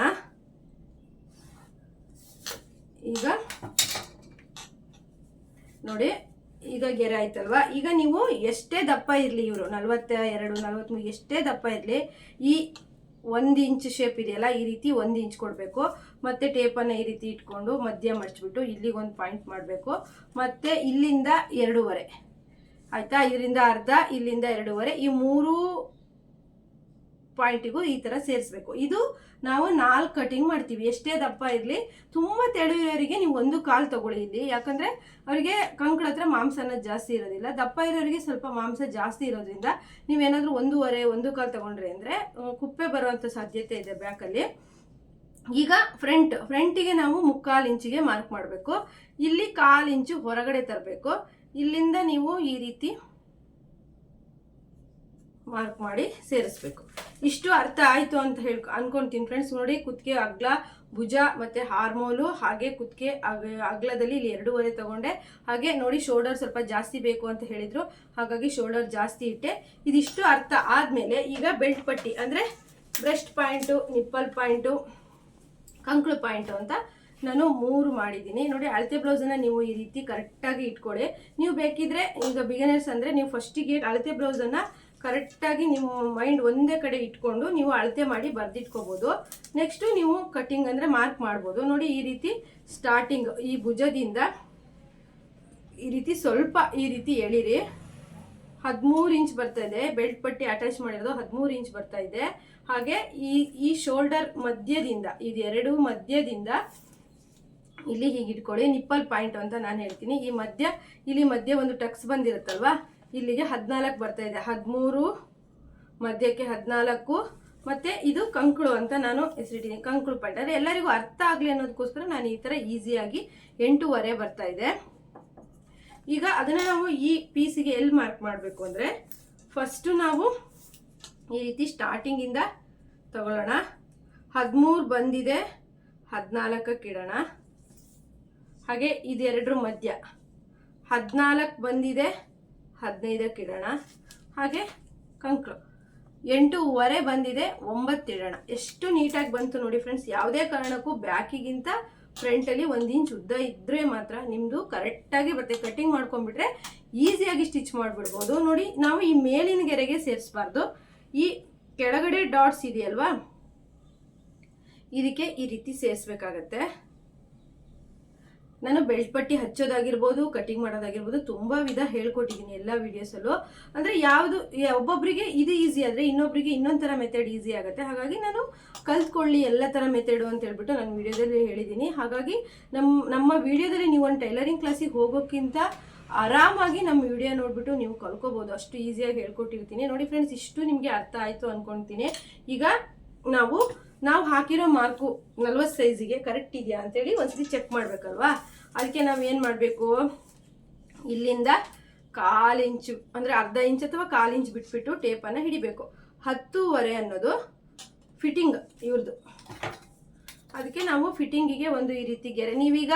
ಈಗ ನೋಡಿ, ಈಗ ಗೆರೆ ಆಯ್ತಲ್ವಾ? ಈಗ ನೀವು ಎಷ್ಟೇ ದಪ್ಪ ಇರಲಿ ಇವರು ನಲ್ವತ್ತ ಎರಡು ನಲ್ವತ್ಮೂರು, ಎಷ್ಟೇ ದಪ್ಪ ಇರಲಿ, ಈ ಒಂದು ಇಂಚ್ ಶೇಪ್ ಇದೆಯಲ್ಲ, ಈ ರೀತಿ ಒಂದು ಇಂಚ್ ಕೊಡಬೇಕು. ಮತ್ತೆ ಟೇಪನ್ನು ಈ ರೀತಿ ಇಟ್ಕೊಂಡು ಮಧ್ಯ ಮಡ್ಚ್ಬಿಟ್ಟು ಇಲ್ಲಿಗೆ ಒಂದು ಪಾಯಿಂಟ್ ಮಾಡಬೇಕು. ಮತ್ತೆ ಇಲ್ಲಿಂದ ಎರಡೂವರೆ. ಆಯ್ತಾ? ಇದರಿಂದ ಅರ್ಧ, ಇಲ್ಲಿಂದ ಎರಡೂವರೆ. ಈ ಮೂರು ಪಾಯಿಂಟಿಗೂ ಈ ಥರ ಸೇರಿಸ್ಬೇಕು. ಇದು ನಾವು ನಾಲ್ಕು ಕಟಿಂಗ್ ಮಾಡ್ತೀವಿ. ಎಷ್ಟೇ ದಪ್ಪ ಇರಲಿ, ತುಂಬ ತೆಳುವರಿಗೆ ನೀವು ಒಂದು ಕಾಲು ತಗೊಳ್ಳಿ ಇಲ್ಲಿ. ಯಾಕಂದರೆ ಅವರಿಗೆ ಕಂಕಳ ಹತ್ರ ಮಾಂಸ ಅನ್ನೋದು ಜಾಸ್ತಿ ಇರೋದಿಲ್ಲ. ದಪ್ಪ ಇರೋರಿಗೆ ಸ್ವಲ್ಪ ಮಾಂಸ ಜಾಸ್ತಿ ಇರೋದ್ರಿಂದ ನೀವೇನಾದರೂ ಒಂದೂವರೆ, ಒಂದು ಕಾಲು ತಗೊಂಡ್ರಿ ಅಂದರೆ ಕುಪ್ಪೆ ಬರುವಂಥ ಸಾಧ್ಯತೆ ಇದೆ ಬ್ಯಾಕಲ್ಲಿ ಈಗ ಫ್ರಂಟ್ ಫ್ರಂಟಿಗೆ ನಾವು ಮುಕ್ಕಾಲು ಇಂಚಿಗೆ ಮಾರ್ಕ್ ಮಾಡಬೇಕು. ಇಲ್ಲಿ ಕಾಲು ಇಂಚು ಹೊರಗಡೆ ತರಬೇಕು. ಇಲ್ಲಿಂದ ನೀವು ಈ ರೀತಿ ಮಾರ್ಕ್ ಮಾಡಿ ಸೇರಿಸ್ಬೇಕು. ಇಷ್ಟು ಅರ್ಥ ಆಯಿತು ಅಂತ ಹೇಳಿ, ಅನ್ಕೊಂತೀನಿ ಫ್ರೆಂಡ್ಸ್ ನೋಡಿ ಕುತ್ತಿಗೆ ಅಗ್ಲ, ಭುಜ ಮತ್ತು ಹಾರ್ಮೋಲು ಹಾಗೆ ಕುತ್ತಿಗೆ ಅಗ್ಲದಲ್ಲಿ ಇಲ್ಲಿ ಎರಡೂವರೆ ತಗೊಂಡೆ. ಹಾಗೆ ನೋಡಿ ಶೋಲ್ಡರ್ ಸ್ವಲ್ಪ ಜಾಸ್ತಿ ಬೇಕು ಅಂತ ಹೇಳಿದರು. ಹಾಗಾಗಿ ಶೋಲ್ಡರ್ ಜಾಸ್ತಿ ಇಟ್ಟೆ. ಇದಿಷ್ಟು ಅರ್ಥ ಆದಮೇಲೆ ಈಗ ಬೆಲ್ಟ್ ಪಟ್ಟಿ ಅಂದರೆ ಬ್ರೆಸ್ಟ್ ಪಾಯಿಂಟು ನಿಪ್ಪಲ್ ಪಾಯಿಂಟು ಕಂಕ್ಳು ಪಾಯಿಂಟು ಅಂತ ನಾನು ಮೂರು ಮಾಡಿದ್ದೀನಿ. ನೋಡಿ, ಅಳತೆ ಬ್ಲೌಸನ್ನು ನೀವು ಈ ರೀತಿ ಕರೆಕ್ಟಾಗಿ ಇಟ್ಕೊಳ್ಳಿ ನೀವು ಬೇಕಿದ್ರೆ ಈಗ ಬಿಗಿನರ್ಸ್ ಅಂದರೆ ನೀವು ಫಸ್ಟಿಗೆ ಅಳತೆ ಬ್ಲೌಸನ್ನು ಕರೆಕ್ಟಾಗಿ ನಿಮ್ಮ ಮೈಂಡ್ ಒಂದೇ ಕಡೆ ಇಟ್ಕೊಂಡು ನೀವು ಅಳತೆ ಮಾಡಿ ಬರೆದಿಟ್ಕೋಬೋದು. ನೆಕ್ಸ್ಟು ನೀವು ಕಟ್ಟಿಂಗ್ ಅಂದರೆ ಮಾರ್ಕ್ ಮಾಡ್ಬೋದು. ನೋಡಿ ಈ ರೀತಿ ಸ್ಟಾರ್ಟಿಂಗ್ ಈ ಭುಜದಿಂದ ಈ ರೀತಿ ಸ್ವಲ್ಪ ಈ ರೀತಿ ಎಳಿರಿ. ಹದಿಮೂರು ಇಂಚ್ ಬರ್ತಾ ಇದೆ. ಬೆಲ್ಟ್ ಪಟ್ಟಿ ಅಟ್ಯಾಚ್ ಮಾಡಿರೋದು ಹದಿಮೂರು ಇಂಚ್ ಬರ್ತಾ ಇದೆ. ಹಾಗೆ ಈ ಈ ಶೋಲ್ಡರ್ ಮಧ್ಯದಿಂದ, ಇದು ಎರಡು ಮಧ್ಯದಿಂದ ಇಲ್ಲಿ ಹೀಗೆ ಇಟ್ಕೊಳ್ಳಿ ನಿಪ್ಪಲ್ ಪಾಯಿಂಟ್ ಅಂತ ನಾನು ಹೇಳ್ತೀನಿ. ಈ ಮಧ್ಯ, ಇಲ್ಲಿ ಮಧ್ಯ ಒಂದು ಟಕ್ಸ್ ಬಂದಿರುತ್ತಲ್ವಾ? ಇಲ್ಲಿಗೆ ಹದಿನಾಲ್ಕು ಬರ್ತಾ ಇದೆ. ಹದಿಮೂರು, ಮಧ್ಯಕ್ಕೆ ಹದಿನಾಲ್ಕು, ಮತ್ತೆ ಇದು ಕಂಕುಳು ಅಂತ ನಾನು ಹೆಸರಿಟ್ಟಿದ್ದೀನಿ. ಕಂಕುಳು ಪಾಯಿಂಟ್ ಅಂದರೆ ಎಲ್ಲರಿಗೂ ಅರ್ಥ ಆಗಲಿ ಅನ್ನೋದಕ್ಕೋಸ್ಕರ ನಾನು ಈ ಥರ ಈಸಿಯಾಗಿ ಎಂಟೂವರೆ ಬರ್ತಾ ಇದೆ. ಈಗ ಅದನ್ನು ನಾವು ಈ ಪೀಸಿಗೆ ಎಲ್ಲಿ ಮಾರ್ಕ್ ಮಾಡಬೇಕು ಅಂದರೆ ಫಸ್ಟು ನಾವು ಈ ರೀತಿ ಸ್ಟಾರ್ಟಿಂಗಿಂದ ತಗೊಳ್ಳೋಣ. ಹದಿಮೂರು ಬಂದಿದೆ, ಹದಿನಾಲ್ಕಕ್ಕೆ ಇಡೋಣ. ಹಾಗೆ ಇದೆರಡರ ಮಧ್ಯ. ಹದಿನಾಲ್ಕು ಬಂದಿದೆ ಹದಿನೈದಕ್ಕೆ ಇಡೋಣ. ಹಾಗೆ ಕಂಕ್ಳು. ಎಂಟೂವರೆ ಬಂದಿದೆ ಒಂಬತ್ತಿಡೋಣ ಎಷ್ಟು ನೀಟಾಗಿ ಬಂತು ನೋಡಿ ಫ್ರೆಂಡ್ಸ್ ಯಾವುದೇ ಕಾರಣಕ್ಕೂ ಬ್ಯಾಕಿಗಿಂತ ಫ್ರಂಟಲ್ಲಿ ಒಂದು ಇಂಚ್ ಉದ್ದ ಇದ್ದರೆ ಮಾತ್ರ ನಿಮ್ಮದು ಕರೆಕ್ಟಾಗಿ ಬರುತ್ತೆ ಕಟ್ಟಿಂಗ್ ಮಾಡ್ಕೊಂಡ್ಬಿಟ್ರೆ ಈಸಿಯಾಗಿ ಸ್ಟಿಚ್ ಮಾಡಿಬಿಡ್ಬೋದು. ನೋಡಿ, ನಾವು ಈ ಮೇಲಿನ ಗೆರೆಗೆ ಸೇರಿಸ್ಬಾರ್ದು. ಈ ಕೆಳಗಡೆ ಡಾಟ್ಸ್ ಇದೆಯಲ್ವಾ? ಇದಕ್ಕೆ ಈ ರೀತಿ ಸೇರಿಸ್ಬೇಕಾಗತ್ತೆ. ನಾನು ಬೆಲ್ಟ್ ಪಟ್ಟಿ ಹಚ್ಚೋದಾಗಿರ್ಬೋದು ಕಟಿಂಗ್ ಮಾಡೋದಾಗಿರ್ಬೋದು, ತುಂಬ ವಿಧ ಹೇಳ್ಕೊಟ್ಟಿದ್ದೀನಿ ಎಲ್ಲ ವೀಡಿಯೋಸಲ್ಲೂ ಅಂದರೆ ಯಾವುದು ಒಬ್ಬೊಬ್ಬರಿಗೆ ಇದು ಈಸಿ ಆದರೆ ಇನ್ನೊಬ್ಬರಿಗೆ ಇನ್ನೊಂದು ಥರ ಮೆಥಡ್ ಈಸಿ ಆಗುತ್ತೆ. ಹಾಗಾಗಿ ನಾನು ಕಲ್ತ್ಕೊಳ್ಳಿ ಎಲ್ಲ ಥರ ಮೆಥಡು ಅಂತ ಹೇಳ್ಬಿಟ್ಟು ನಾನು ವಿಡಿಯೋದಲ್ಲಿ ಹೇಳಿದ್ದೀನಿ ಹಾಗಾಗಿ ನಮ್ಮ ನಮ್ಮ ವಿಡಿಯೋದಲ್ಲಿ ನೀವು ಒಂದು ಟೈಲರಿಂಗ್ ಕ್ಲಾಸಿಗೆ ಹೋಗೋಕ್ಕಿಂತ ಆರಾಮಾಗಿ ನಮ್ಮ ವಿಡಿಯೋ ನೋಡಿಬಿಟ್ಟು ನೀವು ಕಲ್ಕೋಬೋದು ಅಷ್ಟು ಈಸಿಯಾಗಿ ಹೇಳ್ಕೊಟ್ಟಿರ್ತೀನಿ. ನೋಡಿ ಫ್ರೆಂಡ್ಸ್ ಇಷ್ಟು ನಿಮಗೆ ಅರ್ಥ ಆಯಿತು ಅಂದ್ಕೊಳ್ತೀನಿ ಈಗ ನಾವು ನಾವು ಹಾಕಿರೋ ಮಾರ್ಕು ನಲ್ವತ್ತು ಸೈಜಿಗೆ ಕರೆಕ್ಟ್ ಇದೆಯಾ ಅಂತೇಳಿ ಒಂದ್ಸತಿ ಚೆಕ್ ಮಾಡಬೇಕಲ್ವಾ? ಅದಕ್ಕೆ ನಾವು ಏನು ಮಾಡಬೇಕು? ಇಲ್ಲಿಂದ ಕಾಲು ಇಂಚು, ಅಂದರೆ ಅರ್ಧ ಇಂಚ್ ಅಥವಾ ಕಾಲು ಇಂಚ್ ಬಿಟ್ಬಿಟ್ಟು ಟೇಪನ್ನು ಹಿಡಿಬೇಕು. ಹತ್ತೂವರೆ ಅನ್ನೋದು ಫಿಟ್ಟಿಂಗ್ ಇವ್ರದ್ದು ಅದಕ್ಕೆ ನಾವು ಫಿಟ್ಟಿಂಗಿಗೆ ಒಂದು ಈ ರೀತಿ ಗೆರೆ. ನೀವೀಗ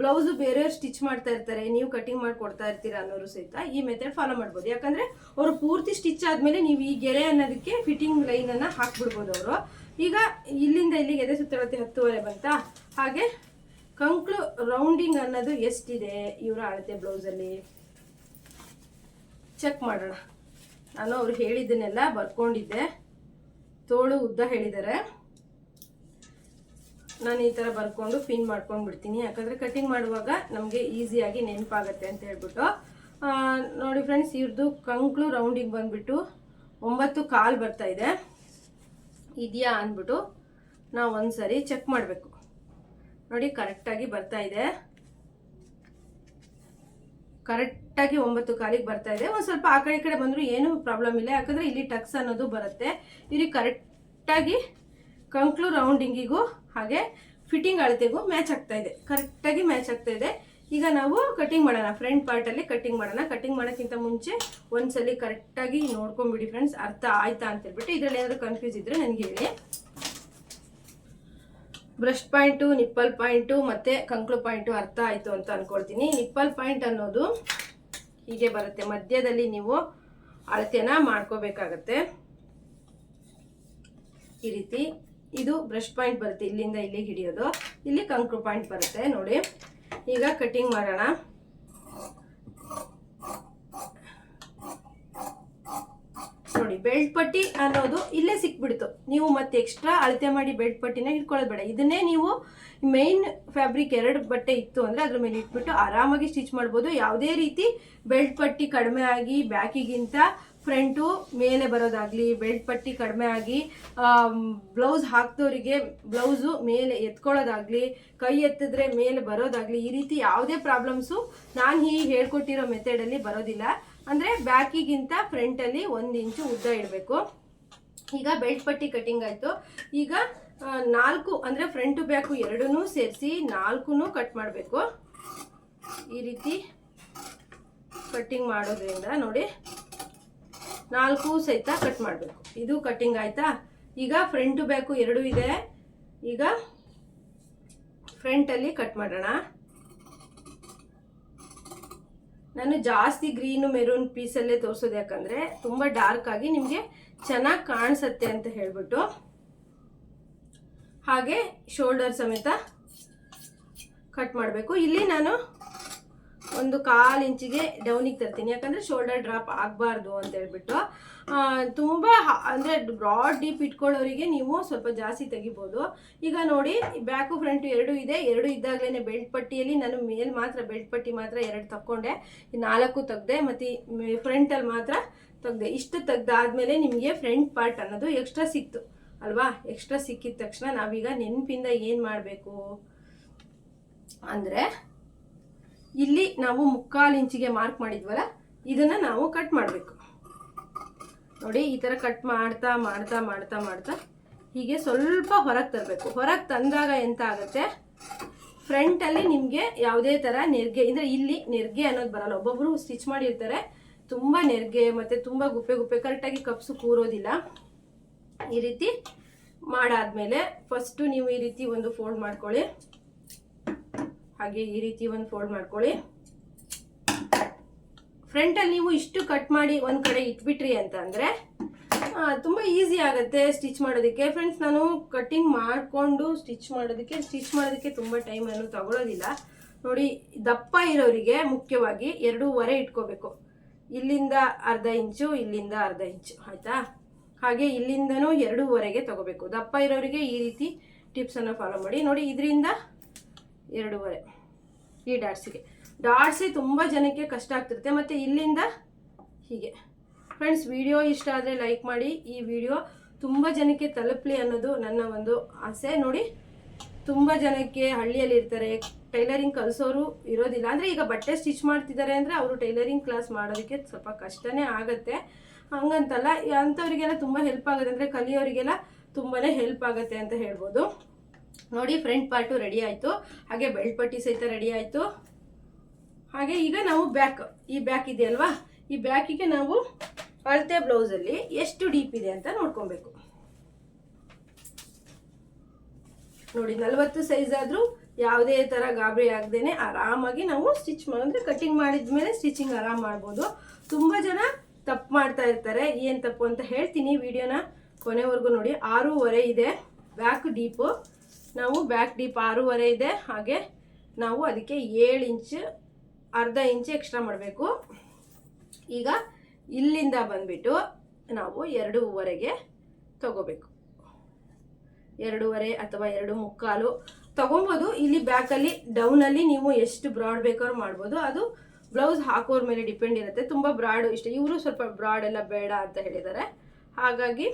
ಬ್ಲೌಸು ಬೇರೆಯವ್ರು ಸ್ಟಿಚ್ ಮಾಡ್ತಾ ಇರ್ತಾರೆ, ನೀವು ಕಟಿಂಗ್ ಮಾಡಿ ಕೊಡ್ತಾ ಇರ್ತೀರ ಅನ್ನೋರು ಸಹಿತ ಈ ಮೆಥಡ್ ಫಾಲೋ ಮಾಡ್ಬೋದು. ಯಾಕಂದ್ರೆ ಅವರು ಪೂರ್ತಿ ಸ್ಟಿಚ್ ಆದಮೇಲೆ ನೀವು ಈ ಗೆರೆ ಅನ್ನೋದಕ್ಕೆ ಫಿಟ್ಟಿಂಗ್ ಲೈನ್ ಅನ್ನ ಹಾಕ್ಬಿಡ್ಬೋದು ಅವರು. ಈಗ ಇಲ್ಲಿಂದ ಇಲ್ಲಿಗೆ ಎದೆ ಸುತ್ತಳತೆ ಹತ್ತುವರೆ ಬಂತಾ? ಹಾಗೆ ಕಂಕ್ಳು ರೌಂಡಿಂಗ್ ಅನ್ನೋದು ಎಷ್ಟಿದೆ ಇವರ ಅಳತೆ ಬ್ಲೌಸಲ್ಲಿ ಚೆಕ್ ಮಾಡೋಣ. ನಾನು ಅವ್ರು ಹೇಳಿದ್ದನ್ನೆಲ್ಲ ಬರ್ಕೊಂಡಿದ್ದೆ. ತೋಳು ಉದ್ದ ಹೇಳಿದ್ದಾರೆ. ನಾನು ಈ ಥರ ಬರ್ಕೊಂಡು ಪಿನ್ ಮಾಡ್ಕೊಂಡು ಬಿಡ್ತೀನಿ. ಯಾಕಂದರೆ ಕಟಿಂಗ್ ಮಾಡುವಾಗ ನಮಗೆ ಈಸಿಯಾಗಿ ನೆನಪಾಗತ್ತೆ ಅಂತ ಹೇಳ್ಬಿಟ್ಟು. ನೋಡಿ ಫ್ರೆಂಡ್ಸ್ ಇವ್ರದ್ದು ಕಂಕ್ಳು ರೌಂಡಿಗೆ ಬಂದ್ಬಿಟ್ಟು ಒಂಬತ್ತು ಕಾಲು ಬರ್ತಾ ಇದೆ. ಇದೆಯಾ ಅಂದ್ಬಿಟ್ಟು ನಾವು ಒಂದ್ಸರಿ ಚೆಕ್ ಮಾಡಬೇಕು. ನೋಡಿ, ಕರೆಕ್ಟಾಗಿ ಬರ್ತಾ ಇದೆ. ಕರೆಕ್ಟಾಗಿ ಒಂಬತ್ತು ಕಾಲಿಗೆ ಬರ್ತಾ ಇದೆ. ಒಂದು ಸ್ವಲ್ಪ ಆ ಕಡೆ ಈ ಕಡೆ ಬಂದರೂ ಏನೂ ಪ್ರಾಬ್ಲಮ್ ಇಲ್ಲ. ಯಾಕಂದರೆ ಇಲ್ಲಿ ಟಕ್ಸ್ ಅನ್ನೋದು ಬರುತ್ತೆ. ಇಲ್ಲಿ ಕರೆಕ್ಟಾಗಿ ಕಂಕ್ಲು ರೌಂಡಿಂಗಿಗೂ ಹಾಗೆ ಫಿಟ್ಟಿಂಗ್ ಅಳತೆಗೂ ಮ್ಯಾಚ್ ಆಗ್ತಾ ಇದೆ. ಕರೆಕ್ಟಾಗಿ ಮ್ಯಾಚ್ ಆಗ್ತಾ ಇದೆ. ಈಗ ನಾವು ಕಟಿಂಗ್ ಮಾಡೋಣ. ಫ್ರಂಟ್ ಪಾರ್ಟಲ್ಲಿ ಕಟಿಂಗ್ ಮಾಡೋಣ. ಕಟಿಂಗ್ ಮಾಡೋಕ್ಕಿಂತ ಮುಂಚೆ ಒಂದ್ಸಲಿ ಕರೆಕ್ಟಾಗಿ ನೋಡ್ಕೊಂಬಿಡಿ ಫ್ರೆಂಡ್ಸ್. ಅರ್ಥ ಆಯ್ತಾ ಅಂತ ಹೇಳ್ಬಿಟ್ಟು ಇದರಲ್ಲಿ ಏನಾದರೂ ಕನ್ಫ್ಯೂಸ್ ಇದ್ದರೆ ನನಗೆ ಹೇಳಿ. ಬ್ರಷ್ ಪಾಯಿಂಟು, ನಿಪ್ಪಲ್ ಪಾಯಿಂಟು ಮತ್ತೆ ಕಂಕ್ಳು ಪಾಯಿಂಟು ಅರ್ಥ ಆಯಿತು ಅಂತ ಅನ್ಕೊಳ್ತೀನಿ. ನಿಪ್ಪಲ್ ಪಾಯಿಂಟ್ ಅನ್ನೋದು ಹೀಗೆ ಬರುತ್ತೆ. ಮಧ್ಯದಲ್ಲಿ ನೀವು ಅಳತೆನ ಮಾಡ್ಕೋಬೇಕಾಗತ್ತೆ. ಈ ರೀತಿ ಇದು ಬ್ರಷ್ ಪಾಯಿಂಟ್ ಬರುತ್ತೆ ಇಲ್ಲಿಂದ ಇಲ್ಲಿಗೆ ಹಿಡಿಯೋದು. ಇಲ್ಲಿ ಕಂಕ್ರು ಪಾಯಿಂಟ್ ಬರುತ್ತೆ, ನೋಡಿ. ಈಗ ಕಟಿಂಗ್ ಮಾಡೋಣ. ನೋಡಿ ಬೆಲ್ಟ್ ಪಟ್ಟಿ ಅನ್ನೋದು ಇಲ್ಲೇ ಸಿಕ್ಬಿಡ್ತು. ನೀವು ಮತ್ತೆ ಎಕ್ಸ್ಟ್ರಾ ಅಳತೆ ಮಾಡಿ ಬೆಲ್ಟ್ ಪಟ್ಟಿನ ಇಟ್ಕೊಳ್ಳೋದು ಬೇಡ. ಇದನ್ನೇ ನೀವು ಮೈನ್ ಫ್ಯಾಬ್ರಿಕ್ ಎರಡು ಬಟ್ಟೆ ಇತ್ತು ಅಂದ್ರೆ ಅದ್ರ ಮೇಲೆ ಇಟ್ಬಿಟ್ಟು ಆರಾಮಾಗಿ ಸ್ಟಿಚ್ ಮಾಡ್ಬೋದು. ಯಾವುದೇ ರೀತಿ ಬೆಲ್ಟ್ ಪಟ್ಟಿ ಕಡಿಮೆ ಆಗಿ, ಬ್ಯಾಕಿಗಿಂತ ಫ್ರಂಟು ಮೇಲೆ ಬರೋದಾಗ್ಲಿ ಬೆಲ್ಟ್ ಪಟ್ಟಿ ಕಡಿಮೆ ಆಗಿ ಬ್ಲೌಸ್ ಹಾಕ್ದವರಿಗೆ ಬ್ಲೌಸು ಮೇಲೆ ಎತ್ಕೊಳ್ಳೋದಾಗಲಿ, ಕೈ ಎತ್ತಿದ್ರೆ ಮೇಲೆ ಬರೋದಾಗ್ಲಿ, ಈ ರೀತಿ ಯಾವುದೇ ಪ್ರಾಬ್ಲಮ್ಸು ನಾನು ಹೀಗೆ ಹೇಳ್ಕೊಟ್ಟಿರೋ ಮೆಥಡಲ್ಲಿ ಬರೋದಿಲ್ಲ. ಅಂದರೆ ಬ್ಯಾಕಿಗಿಂತ ಫ್ರಂಟಲ್ಲಿ ಒಂದು ಇಂಚು ಉದ್ದ ಇಡಬೇಕು. ಈಗ ಬೆಲ್ಟ್ ಪಟ್ಟಿ ಕಟಿಂಗ್ ಆಯಿತು. ಈಗ ನಾಲ್ಕು, ಅಂದರೆ ಫ್ರಂಟು ಬ್ಯಾಕು ಎರಡೂ ಸೇರಿಸಿ ನಾಲ್ಕು ಕಟ್ ಮಾಡಬೇಕು. ಈ ರೀತಿ ಕಟ್ಟಿಂಗ್ ಮಾಡೋದ್ರಿಂದ ನೋಡಿ, ನಾಲ್ಕು ಸಹಿತ ಕಟ್ ಮಾಡಬೇಕು. ಇದು ಕಟ್ಟಿಂಗ್ ಆಯ್ತಾ? ಈಗ ಫ್ರಂಟು ಬ್ಯಾಕು ಎರಡು ಇದೆ. ಈಗ ಫ್ರಂಟಲ್ಲಿ ಕಟ್ ಮಾಡೋಣ. ನಾನು ಜಾಸ್ತಿ ಗ್ರೀನು ಮೆರೂನ್ ಪೀಸಲ್ಲೇ ತೋರಿಸೋದು ಯಾಕಂದರೆ ತುಂಬ ಡಾರ್ಕ್ ಆಗಿ ನಿಮಗೆ ಚೆನ್ನಾಗಿ ಕಾಣಿಸತ್ತೆ ಅಂತ ಹೇಳಿಬಿಟ್ಟು. ಹಾಗೆ ಶೋಲ್ಡರ್ ಸಮೇತ ಕಟ್ ಮಾಡಬೇಕು. ಇಲ್ಲಿ ನಾನು ಒಂದು ಕಾಲು ಇಂಚಿಗೆ ಡೌನಿಗೆ ತರ್ತೀನಿ. ಯಾಕಂದರೆ ಶೋಲ್ಡರ್ ಡ್ರಾಪ್ ಆಗಬಾರ್ದು ಅಂತ ಹೇಳ್ಬಿಟ್ಟು. ತುಂಬ ಅಂದರೆ ಬ್ರಾಡ್ ಡೀಪ್ ಇಟ್ಕೊಳ್ಳೋರಿಗೆ ನೀವು ಸ್ವಲ್ಪ ಜಾಸ್ತಿ ತೆಗಿಬೋದು. ಈಗ ನೋಡಿ ಬ್ಯಾಕು ಫ್ರಂಟು ಎರಡು ಇದೆ. ಎರಡು ಇದ್ದಾಗಲೇ ಬೆಲ್ಟ್ ಪಟ್ಟಿಯಲ್ಲಿ ನಾನು ಮೇಲ್ ಮಾತ್ರ ಬೆಲ್ಟ್ ಪಟ್ಟಿ ಮಾತ್ರ ಎರಡು ತಕ್ಕೊಂಡೆ. ನಾಲ್ಕು ತೆಗ್ದೆ, ಮತ್ತು ಫ್ರಂಟಲ್ಲಿ ಮಾತ್ರ ತೆಗ್ದೆ. ಇಷ್ಟು ತೆಗ್ದಾದ್ಮೇಲೆ ನಿಮಗೆ ಫ್ರಂಟ್ ಪಾರ್ಟ್ ಅನ್ನೋದು ಎಕ್ಸ್ಟ್ರಾ ಸಿಕ್ತು. ಅಲ್ವಾ? ಎಕ್ಸ್ಟ್ರಾ ಸಿಕ್ಕಿದ ತಕ್ಷಣ ನಾವೀಗ ನೆನಪಿಂದ ಏನು ಮಾಡಬೇಕು? ಅಂದರೆ ಇಲ್ಲಿ ನಾವು ಮುಕ್ಕಾಲು ಇಂಚಿಗೆ ಮಾರ್ಕ್ ಮಾಡಿದ್ವಲ್ಲ, ಇದನ್ನ ನಾವು ಕಟ್ ಮಾಡಬೇಕು. ನೋಡಿ, ಈ ಥರ ಕಟ್ ಮಾಡ್ತಾ ಮಾಡ್ತಾ ಮಾಡ್ತಾ ಮಾಡ್ತಾ, ಹೀಗೆ ಸ್ವಲ್ಪ ಹೊರಗೆ ತರಬೇಕು. ಹೊರಗೆ ತಂದಾಗ ಎಂತ ಆಗುತ್ತೆ? ಫ್ರಂಟಲ್ಲಿ ನಿಮಗೆ ಯಾವುದೇ ಥರ ನೆರಿಗೆ, ಅಂದರೆ ಇಲ್ಲಿ ನೆರಿಗೆ ಅನ್ನೋದು ಬರಲ್ಲ. ಒಬ್ಬೊಬ್ಬರು ಸ್ಟಿಚ್ ಮಾಡಿರ್ತಾರೆ, ತುಂಬ ನೆರಿಗೆ ಮತ್ತು ತುಂಬ ಗುಪ್ಪೆ ಗುಪ್ಪೆ ಕರೆಕ್ಟಾಗಿ ಕಪ್ಸು ಕೂರೋದಿಲ್ಲ. ಈ ರೀತಿ ಮಾಡಾದ್ಮೇಲೆ ಫಸ್ಟು ನೀವು ಈ ರೀತಿ ಒಂದು ಫೋಲ್ಡ್ ಮಾಡ್ಕೊಳ್ಳಿ. ಹಾಗೆ ಈ ರೀತಿ ಒಂದು ಫೋಲ್ಡ್ ಮಾಡ್ಕೊಳ್ಳಿ. ಫ್ರಂಟಲ್ಲಿ ನೀವು ಇಷ್ಟು ಕಟ್ ಮಾಡಿ ಒಂದು ಕಡೆ ಇಟ್ಬಿಟ್ರಿ ಅಂತ ಅಂದರೆ ತುಂಬ ಈಸಿ ಆಗುತ್ತೆ ಸ್ಟಿಚ್ ಮಾಡೋದಕ್ಕೆ. ಫ್ರೆಂಡ್ಸ್ ನಾನು ಕಟ್ಟಿಂಗ್ ಮಾಡಿಕೊಂಡು ಸ್ಟಿಚ್ ಮಾಡೋದಕ್ಕೆ ಸ್ಟಿಚ್ ಮಾಡೋದಕ್ಕೆ ತುಂಬ ಟೈಮನ್ನು ತಗೊಳ್ಳೋದಿಲ್ಲ ನೋಡಿ, ದಪ್ಪ ಇರೋರಿಗೆ ಮುಖ್ಯವಾಗಿ ಎರಡೂವರೆ ಇಟ್ಕೋಬೇಕು. ಇಲ್ಲಿಂದ ಅರ್ಧ ಇಂಚು, ಇಲ್ಲಿಂದ ಅರ್ಧ ಇಂಚು, ಆಯಿತಾ? ಹಾಗೆ ಇಲ್ಲಿಂದನೂ ಎರಡೂವರೆಗೆ ತಗೋಬೇಕು. ದಪ್ಪ ಇರೋರಿಗೆ ಈ ರೀತಿ ಟಿಪ್ಸನ್ನು ಫಾಲೋ ಮಾಡಿ. ನೋಡಿ, ಇದರಿಂದ ಎರಡೂವರೆ ಈ ಡಾಟ್ಸಿಗೆ. ಡಾಟ್ಸಿ ತುಂಬ ಜನಕ್ಕೆ ಕಷ್ಟ ಆಗ್ತಿರುತ್ತೆ, ಮತ್ತು ಇಲ್ಲಿಂದ ಹೀಗೆ. ಫ್ರೆಂಡ್ಸ್ ವಿಡಿಯೋ ಇಷ್ಟ ಆದರೆ ಲೈಕ್ ಮಾಡಿ. ಈ ವಿಡಿಯೋ ತುಂಬ ಜನಕ್ಕೆ ತಲುಪಲಿ ಅನ್ನೋದು ನನ್ನ ಒಂದು ಆಸೆ. ನೋಡಿ, ತುಂಬ ಜನಕ್ಕೆ ಹಳ್ಳಿಯಲ್ಲಿ ಇರ್ತಾರೆ. ಟೈಲರಿಂಗ್ ಕಲಿಸೋರು ಇರೋದಿಲ್ಲ. ಅಂದರೆ ಈಗ ಬಟ್ಟೆ ಸ್ಟಿಚ್ ಮಾಡ್ತಿದ್ದಾರೆ ಅಂದರೆ ಅವರು ಟೈಲರಿಂಗ್ ಕ್ಲಾಸ್ ಮಾಡೋದಕ್ಕೆ ಸ್ವಲ್ಪ ಕಷ್ಟನೇ ಆಗುತ್ತೆ. ಹಂಗಂತಲ್ಲ, ಅಂಥವರಿಗೆಲ್ಲ ತುಂಬ ಹೆಲ್ಪ್ ಆಗುತ್ತೆ. ಅಂದರೆ ಕಲಿಯೋರಿಗೆಲ್ಲ ತುಂಬಾ ಹೆಲ್ಪ್ ಆಗುತ್ತೆ ಅಂತ ಹೇಳ್ಬೋದು. ನೋಡಿ ಫ್ರಂಟ್ ಪಾರ್ಟು ರೆಡಿ ಆಯಿತು. ಹಾಗೆ ಬೆಲ್ಟ್ ಪಟ್ಟಿ ಸಹಿತ ರೆಡಿ ಆಯಿತು. ಹಾಗೆ ಈಗ ನಾವು ಬ್ಯಾಕ್ ಈ ಬ್ಯಾಕ್ ಇದೆಯಲ್ವಾ ಈ ಬ್ಯಾಕಿಗೆ ನಾವು ಅಳತೆ ಬ್ಲೌಸಲ್ಲಿ ಎಷ್ಟು ಡೀಪ್ ಇದೆ ಅಂತ ನೋಡ್ಕೊಬೇಕು. ನೋಡಿ, ನಲ್ವತ್ತು ಸೈಜ್ ಆದರೂ ಯಾವುದೇ ಥರ ಗಾಬರಿ ಆಗದೇನೆ ಆರಾಮಾಗಿ ನಾವು ಸ್ಟಿಚ್ ಅಂದರೆ ಕಟಿಂಗ್ ಮಾಡಿದ್ಮೇಲೆ ಸ್ಟಿಚಿಂಗ್ ಆರಾಮ್ ಮಾಡ್ಬೋದು. ತುಂಬ ಜನ ತಪ್ಪು ಮಾಡ್ತಾ ಇರ್ತಾರೆ. ಏನು ತಪ್ಪು ಅಂತ ಹೇಳ್ತೀನಿ. ವಿಡಿಯೋನ ಕೊನೆವರೆಗೂ ನೋಡಿ. ಆರೂವರೆ ಇದೆ. ಬ್ಯಾಕ್ ಡೀಪು ನಾವು ಬ್ಯಾಕ್ ಡೀಪ್ ಆರೂವರೆ ಇದೆ. ಹಾಗೆ ನಾವು ಅದಕ್ಕೆ ಏಳು ಇಂಚ್, ಅರ್ಧ ಇಂಚ್ ಎಕ್ಸ್ಟ್ರಾ ಮಾಡಬೇಕು. ಈಗ ಇಲ್ಲಿಂದ ಬಂದ್ಬಿಟ್ಟು ನಾವು ಎರಡೂವರೆಗೆ ತಗೋಬೇಕು. ಎರಡೂವರೆ ಅಥವಾ ಎರಡು ಮುಕ್ಕಾಲು ತಗೊಬೋದು. ಇಲ್ಲಿ ಬ್ಯಾಕಲ್ಲಿ ಡೌನಲ್ಲಿ ನೀವು ಎಷ್ಟು ಬ್ರಾಡ್ ಬೇಕಾದ್ರೂ ಮಾಡ್ಬೋದು. ಅದು ಬ್ಲೌಸ್ ಹಾಕೋರ ಮೇಲೆ ಡಿಪೆಂಡ್ ಇರುತ್ತೆ. ತುಂಬ ಬ್ರಾಡ್ ಇಷ್ಟ. ಇವರು ಸ್ವಲ್ಪ ಬ್ರಾಡ್ ಎಲ್ಲ ಬೇಡ ಅಂತ ಹೇಳಿದ್ದಾರೆ. ಹಾಗಾಗಿ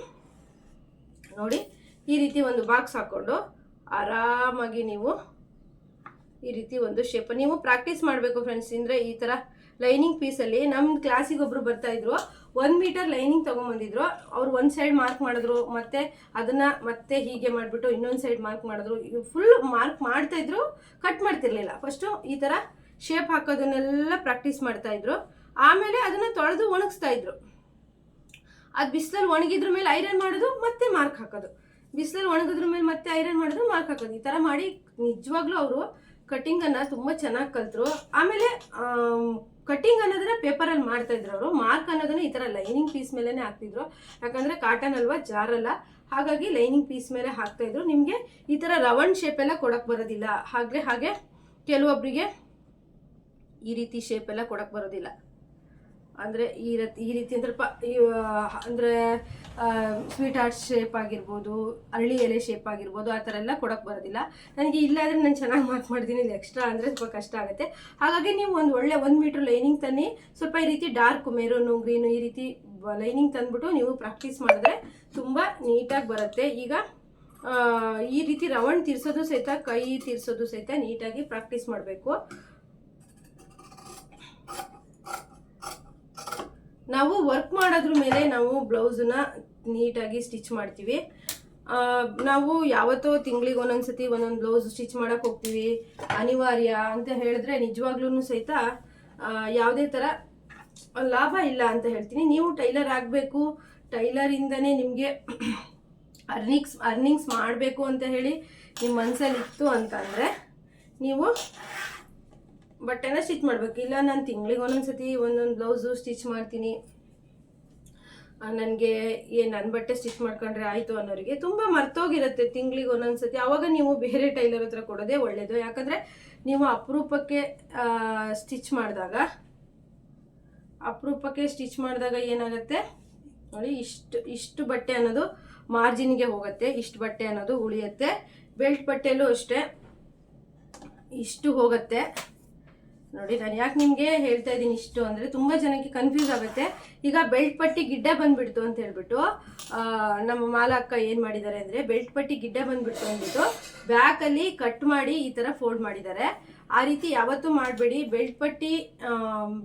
ನೋಡಿ, ಈ ರೀತಿ ಒಂದು ಬಾಕ್ಸ್ ಹಾಕ್ಕೊಂಡು ಆರಾಮಾಗಿ ನೀವು ಈ ರೀತಿ ಒಂದು ಶೇಪ್ ನೀವು ಪ್ರಾಕ್ಟೀಸ್ ಮಾಡಬೇಕು ಫ್ರೆಂಡ್ಸ್ ಅಂದರೆ ಈ ಥರ ಲೈನಿಂಗ್ ಪೀಸಲ್ಲಿ ನಮ್ಮ ಕ್ಲಾಸಿಗೆ ಬರ್ತಾ ಇದ್ರು. ಒನ್ ಮೀಟರ್ ಲೈನಿಂಗ್ ತೊಗೊಂಬಂದಿದ್ರು. ಅವ್ರು ಒಂದು ಸೈಡ್ ಮಾರ್ಕ್ ಮಾಡಿದ್ರು, ಮತ್ತೆ ಅದನ್ನ ಮತ್ತೆ ಹೀಗೆ ಮಾಡಿಬಿಟ್ಟು ಇನ್ನೊಂದು ಸೈಡ್ ಮಾರ್ಕ್ ಮಾಡಿದ್ರು. ಫುಲ್ ಮಾರ್ಕ್ ಮಾಡ್ತಾ ಇದ್ರು ಕಟ್ ಮಾಡ್ತಿರ್ಲಿಲ್ಲ. ಫಸ್ಟು ಈ ಥರ ಶೇಪ್ ಹಾಕೋದನ್ನೆಲ್ಲ ಪ್ರಾಕ್ಟೀಸ್ ಮಾಡ್ತಾಯಿದ್ರು ಆಮೇಲೆ ಅದನ್ನ ತೊಳೆದು ಒಣಗಿಸ್ತಾ ಇದ್ರು. ಅದು ಬಿಸಿಲಲ್ಲಿ ಒಣಗಿದ್ರ ಮೇಲೆ ಐರನ್ ಮಾಡೋದು, ಮತ್ತೆ ಮಾರ್ಕ್ ಹಾಕೋದು. ಬಿಸಿಲಲ್ಲಿ ಒಣಗಿದ್ರ ಮೇಲೆ ಮತ್ತೆ ಐರನ್ ಮಾಡಿದ್ರೆ ಮಾರ್ಕ್ ಹಾಕೋದು ಈ ಥರ ಮಾಡಿ ನಿಜವಾಗ್ಲೂ ಅವರು ಕಟಿಂಗನ್ನು ತುಂಬ ಚೆನ್ನಾಗಿ ಕಲ್ತರು. ಆಮೇಲೆ ಕಟಿಂಗ್ ಅನ್ನೋದನ್ನ ಪೇಪರಲ್ಲಿ ಮಾಡ್ತಾ ಇದ್ರು ಅವರು. ಮಾರ್ಕ್ ಅನ್ನೋದನ್ನ ಈ ಥರ ಲೈನಿಂಗ್ ಪೀಸ್ ಮೇಲೇ ಹಾಕ್ತಿದ್ರು. ಯಾಕಂದರೆ ಕಾಟನ್ ಅಲ್ವಾ ಜಾರಲ್ಲ ಹಾಗಾಗಿ ಲೈನಿಂಗ್ ಪೀಸ್ ಮೇಲೆ ಹಾಕ್ತಾ ಇದ್ರು. ನಿಮಗೆ ಈ ಥರ ರೌಂಡ್ ಶೇಪ್ ಎಲ್ಲ ಕೊಡಕ್ಕೆ ಬರೋದಿಲ್ಲ. ಹಾಗೆ ಹಾಗೆ ಕೆಲವೊಬ್ಬರಿಗೆ ಈ ರೀತಿ ಶೇಪ್ ಎಲ್ಲ ಕೊಡಕ್ಕೆ ಬರೋದಿಲ್ಲ. ಅಂದರೆ ಈ ರೀತಿ ಈ ರೀತಿ ಅಂದ್ರೆ ಪ ಅಂದರೆ ಸ್ವೀಟ್ ಹಾರ್ಟ್ ಶೇಪ್ ಆಗಿರ್ಬೋದು ಅರಳಿ ಎಲೆ ಶೇಪ್ ಆಗಿರ್ಬೋದು, ಆ ಥರ ಎಲ್ಲ ಕೊಡೋಕೆ ಬರೋದಿಲ್ಲ. ನನಗೆ ಇಲ್ಲಾದರೆ ನಾನು ಚೆನ್ನಾಗಿ ಮಾರ್ಕ್ ಮಾಡ್ತೀನಿ, ಇಲ್ಲಿ ಎಕ್ಸ್ಟ್ರಾ ಅಂದರೆ ಸ್ವಲ್ಪ ಕಷ್ಟ ಆಗುತ್ತೆ. ಹಾಗಾಗಿ ನೀವು ಒಂದು ಒಳ್ಳೆ ಒಂದು ಮೀಟ್ರ್ ಲೈನಿಂಗ್ ತನ್ನಿ, ಸ್ವಲ್ಪ ಈ ರೀತಿ ಡಾರ್ಕ್ ಮೆರೂನು ಗ್ರೀನು ಈ ರೀತಿ ಲೈನಿಂಗ್ ತಂದ್ಬಿಟ್ಟು ನೀವು ಪ್ರಾಕ್ಟೀಸ್ ಮಾಡಿದ್ರೆ ತುಂಬ ನೀಟಾಗಿ ಬರುತ್ತೆ. ಈಗ ಈ ರೀತಿ ರೌಂಡ್ ತಿರ್ಸೋದು ಸಹಿತ, ಕೈ ತಿರ್ಸೋದು ಸಹಿತ ನೀಟಾಗಿ ಪ್ರಾಕ್ಟೀಸ್ ಮಾಡಬೇಕು. ನಾವು ವರ್ಕ್ ಮಾಡೋದ್ರ ಮೇಲೆ ನಾವು ಬ್ಲೌಸನ್ನ ನೀಟಾಗಿ ಸ್ಟಿಚ್ ಮಾಡ್ತೀವಿ. ನಾವು ಯಾವತ್ತೋ ತಿಂಗಳಿಗೆ ಒಂದೊಂದ್ಸತಿ ಒಂದೊಂದು ಬ್ಲೌಸ್ ಸ್ಟಿಚ್ ಮಾಡೋಕೆ ಹೋಗ್ತೀವಿ. ಅನಿವಾರ್ಯ ಅಂತ ಹೇಳಿದ್ರೆ ನಿಜವಾಗ್ಲೂ ಸಹಿತ ಯಾವುದೇ ಥರ ಲಾಭ ಇಲ್ಲ ಅಂತ ಹೇಳ್ತೀನಿ. ನೀವು ಟೈಲರ್ ಆಗಬೇಕು. ಟೈಲರಿಂದನೇ ನಿಮಗೆ ಅರ್ನಿಂಗ್ಸ್ ಅರ್ನಿಂಗ್ಸ್ ಮಾಡಬೇಕು ಅಂತ ಹೇಳಿ ನಿಮ್ಮ ಮನಸ್ಸಲ್ಲಿ ಇತ್ತು ಅಂತಂದರೆ, ನೀವು ಬಟ್ಟೆನ ಸ್ಟಿಚ್ ಮಾಡಬೇಕು. ಇಲ್ಲ ನಾನು ತಿಂಗಳಿಗೆ ಒಂದೊಂದ್ಸತಿ ಒಂದೊಂದು ಬ್ಲೌಸು ಸ್ಟಿಚ್ ಮಾಡ್ತೀನಿ. ನನಗೆ ಏ ನನ್ನ ಬಟ್ಟೆ ಸ್ಟಿಚ್ ಮಾಡ್ಕೊಂಡ್ರೆ ಆಯಿತು ಅನ್ನೋರಿಗೆ ತುಂಬ ಮರ್ತೋಗಿರುತ್ತೆ ತಿಂಗಳಿಗೆ ಒಂದೊಂದ್ಸತಿ. ಆವಾಗ ನೀವು ಬೇರೆ ಟೈಲರ್ ಹತ್ರ ಕೊಡೋದೇ ಒಳ್ಳೆಯದು ಯಾಕಂದರೆ ನೀವು ಅಪರೂಪಕ್ಕೆ ಸ್ಟಿಚ್ ಮಾಡಿದಾಗ, ಅಪರೂಪಕ್ಕೆ ಸ್ಟಿಚ್ ಮಾಡಿದಾಗ ಏನಾಗುತ್ತೆ? ನೋಡಿ, ಇಷ್ಟು ಇಷ್ಟು ಬಟ್ಟೆ ಅನ್ನೋದು ಮಾರ್ಜಿನ್ಗೆ ಹೋಗುತ್ತೆ. ಇಷ್ಟು ಬಟ್ಟೆ ಅನ್ನೋದು ಉಳಿಯುತ್ತೆ. ಬೆಲ್ಟ್ ಬಟ್ಟೆಯಲ್ಲೂ ಅಷ್ಟೇ ಇಷ್ಟು ಹೋಗುತ್ತೆ. ನೋಡಿ, ನಾನು ಯಾಕೆ ನಿಮಗೆ ಹೇಳ್ತಾ ಇದ್ದೀನಿ ಇಷ್ಟು ಅಂದರೆ ತುಂಬ ಜನಕ್ಕೆ ಕನ್ಫ್ಯೂಸ್ ಆಗುತ್ತೆ. ಈಗ ಬೆಲ್ಟ್ ಪಟ್ಟಿ ಗಿಡ್ಡ ಬಂದ್ಬಿಡ್ತು ಅಂತ ಹೇಳ್ಬಿಟ್ಟು ನಮ್ಮ ನಮ್ಮ ಮಾಲಕ್ಕ ಏನು ಮಾಡಿದ್ದಾರೆ ಅಂದರೆ ಬೆಲ್ಟ್ ಪಟ್ಟಿ ಗಿಡ್ಡ ಬಂದ್ಬಿಡ್ತು ಅಂದ್ಬಿಟ್ಟು ಬ್ಯಾಕಲ್ಲಿ ಕಟ್ ಮಾಡಿ ಈ ಥರ ಫೋಲ್ಡ್ ಮಾಡಿದ್ದಾರೆ. ಆ ರೀತಿ ಯಾವತ್ತೂ ಮಾಡಬೇಡಿ. ಬೆಲ್ಟ್ ಪಟ್ಟಿ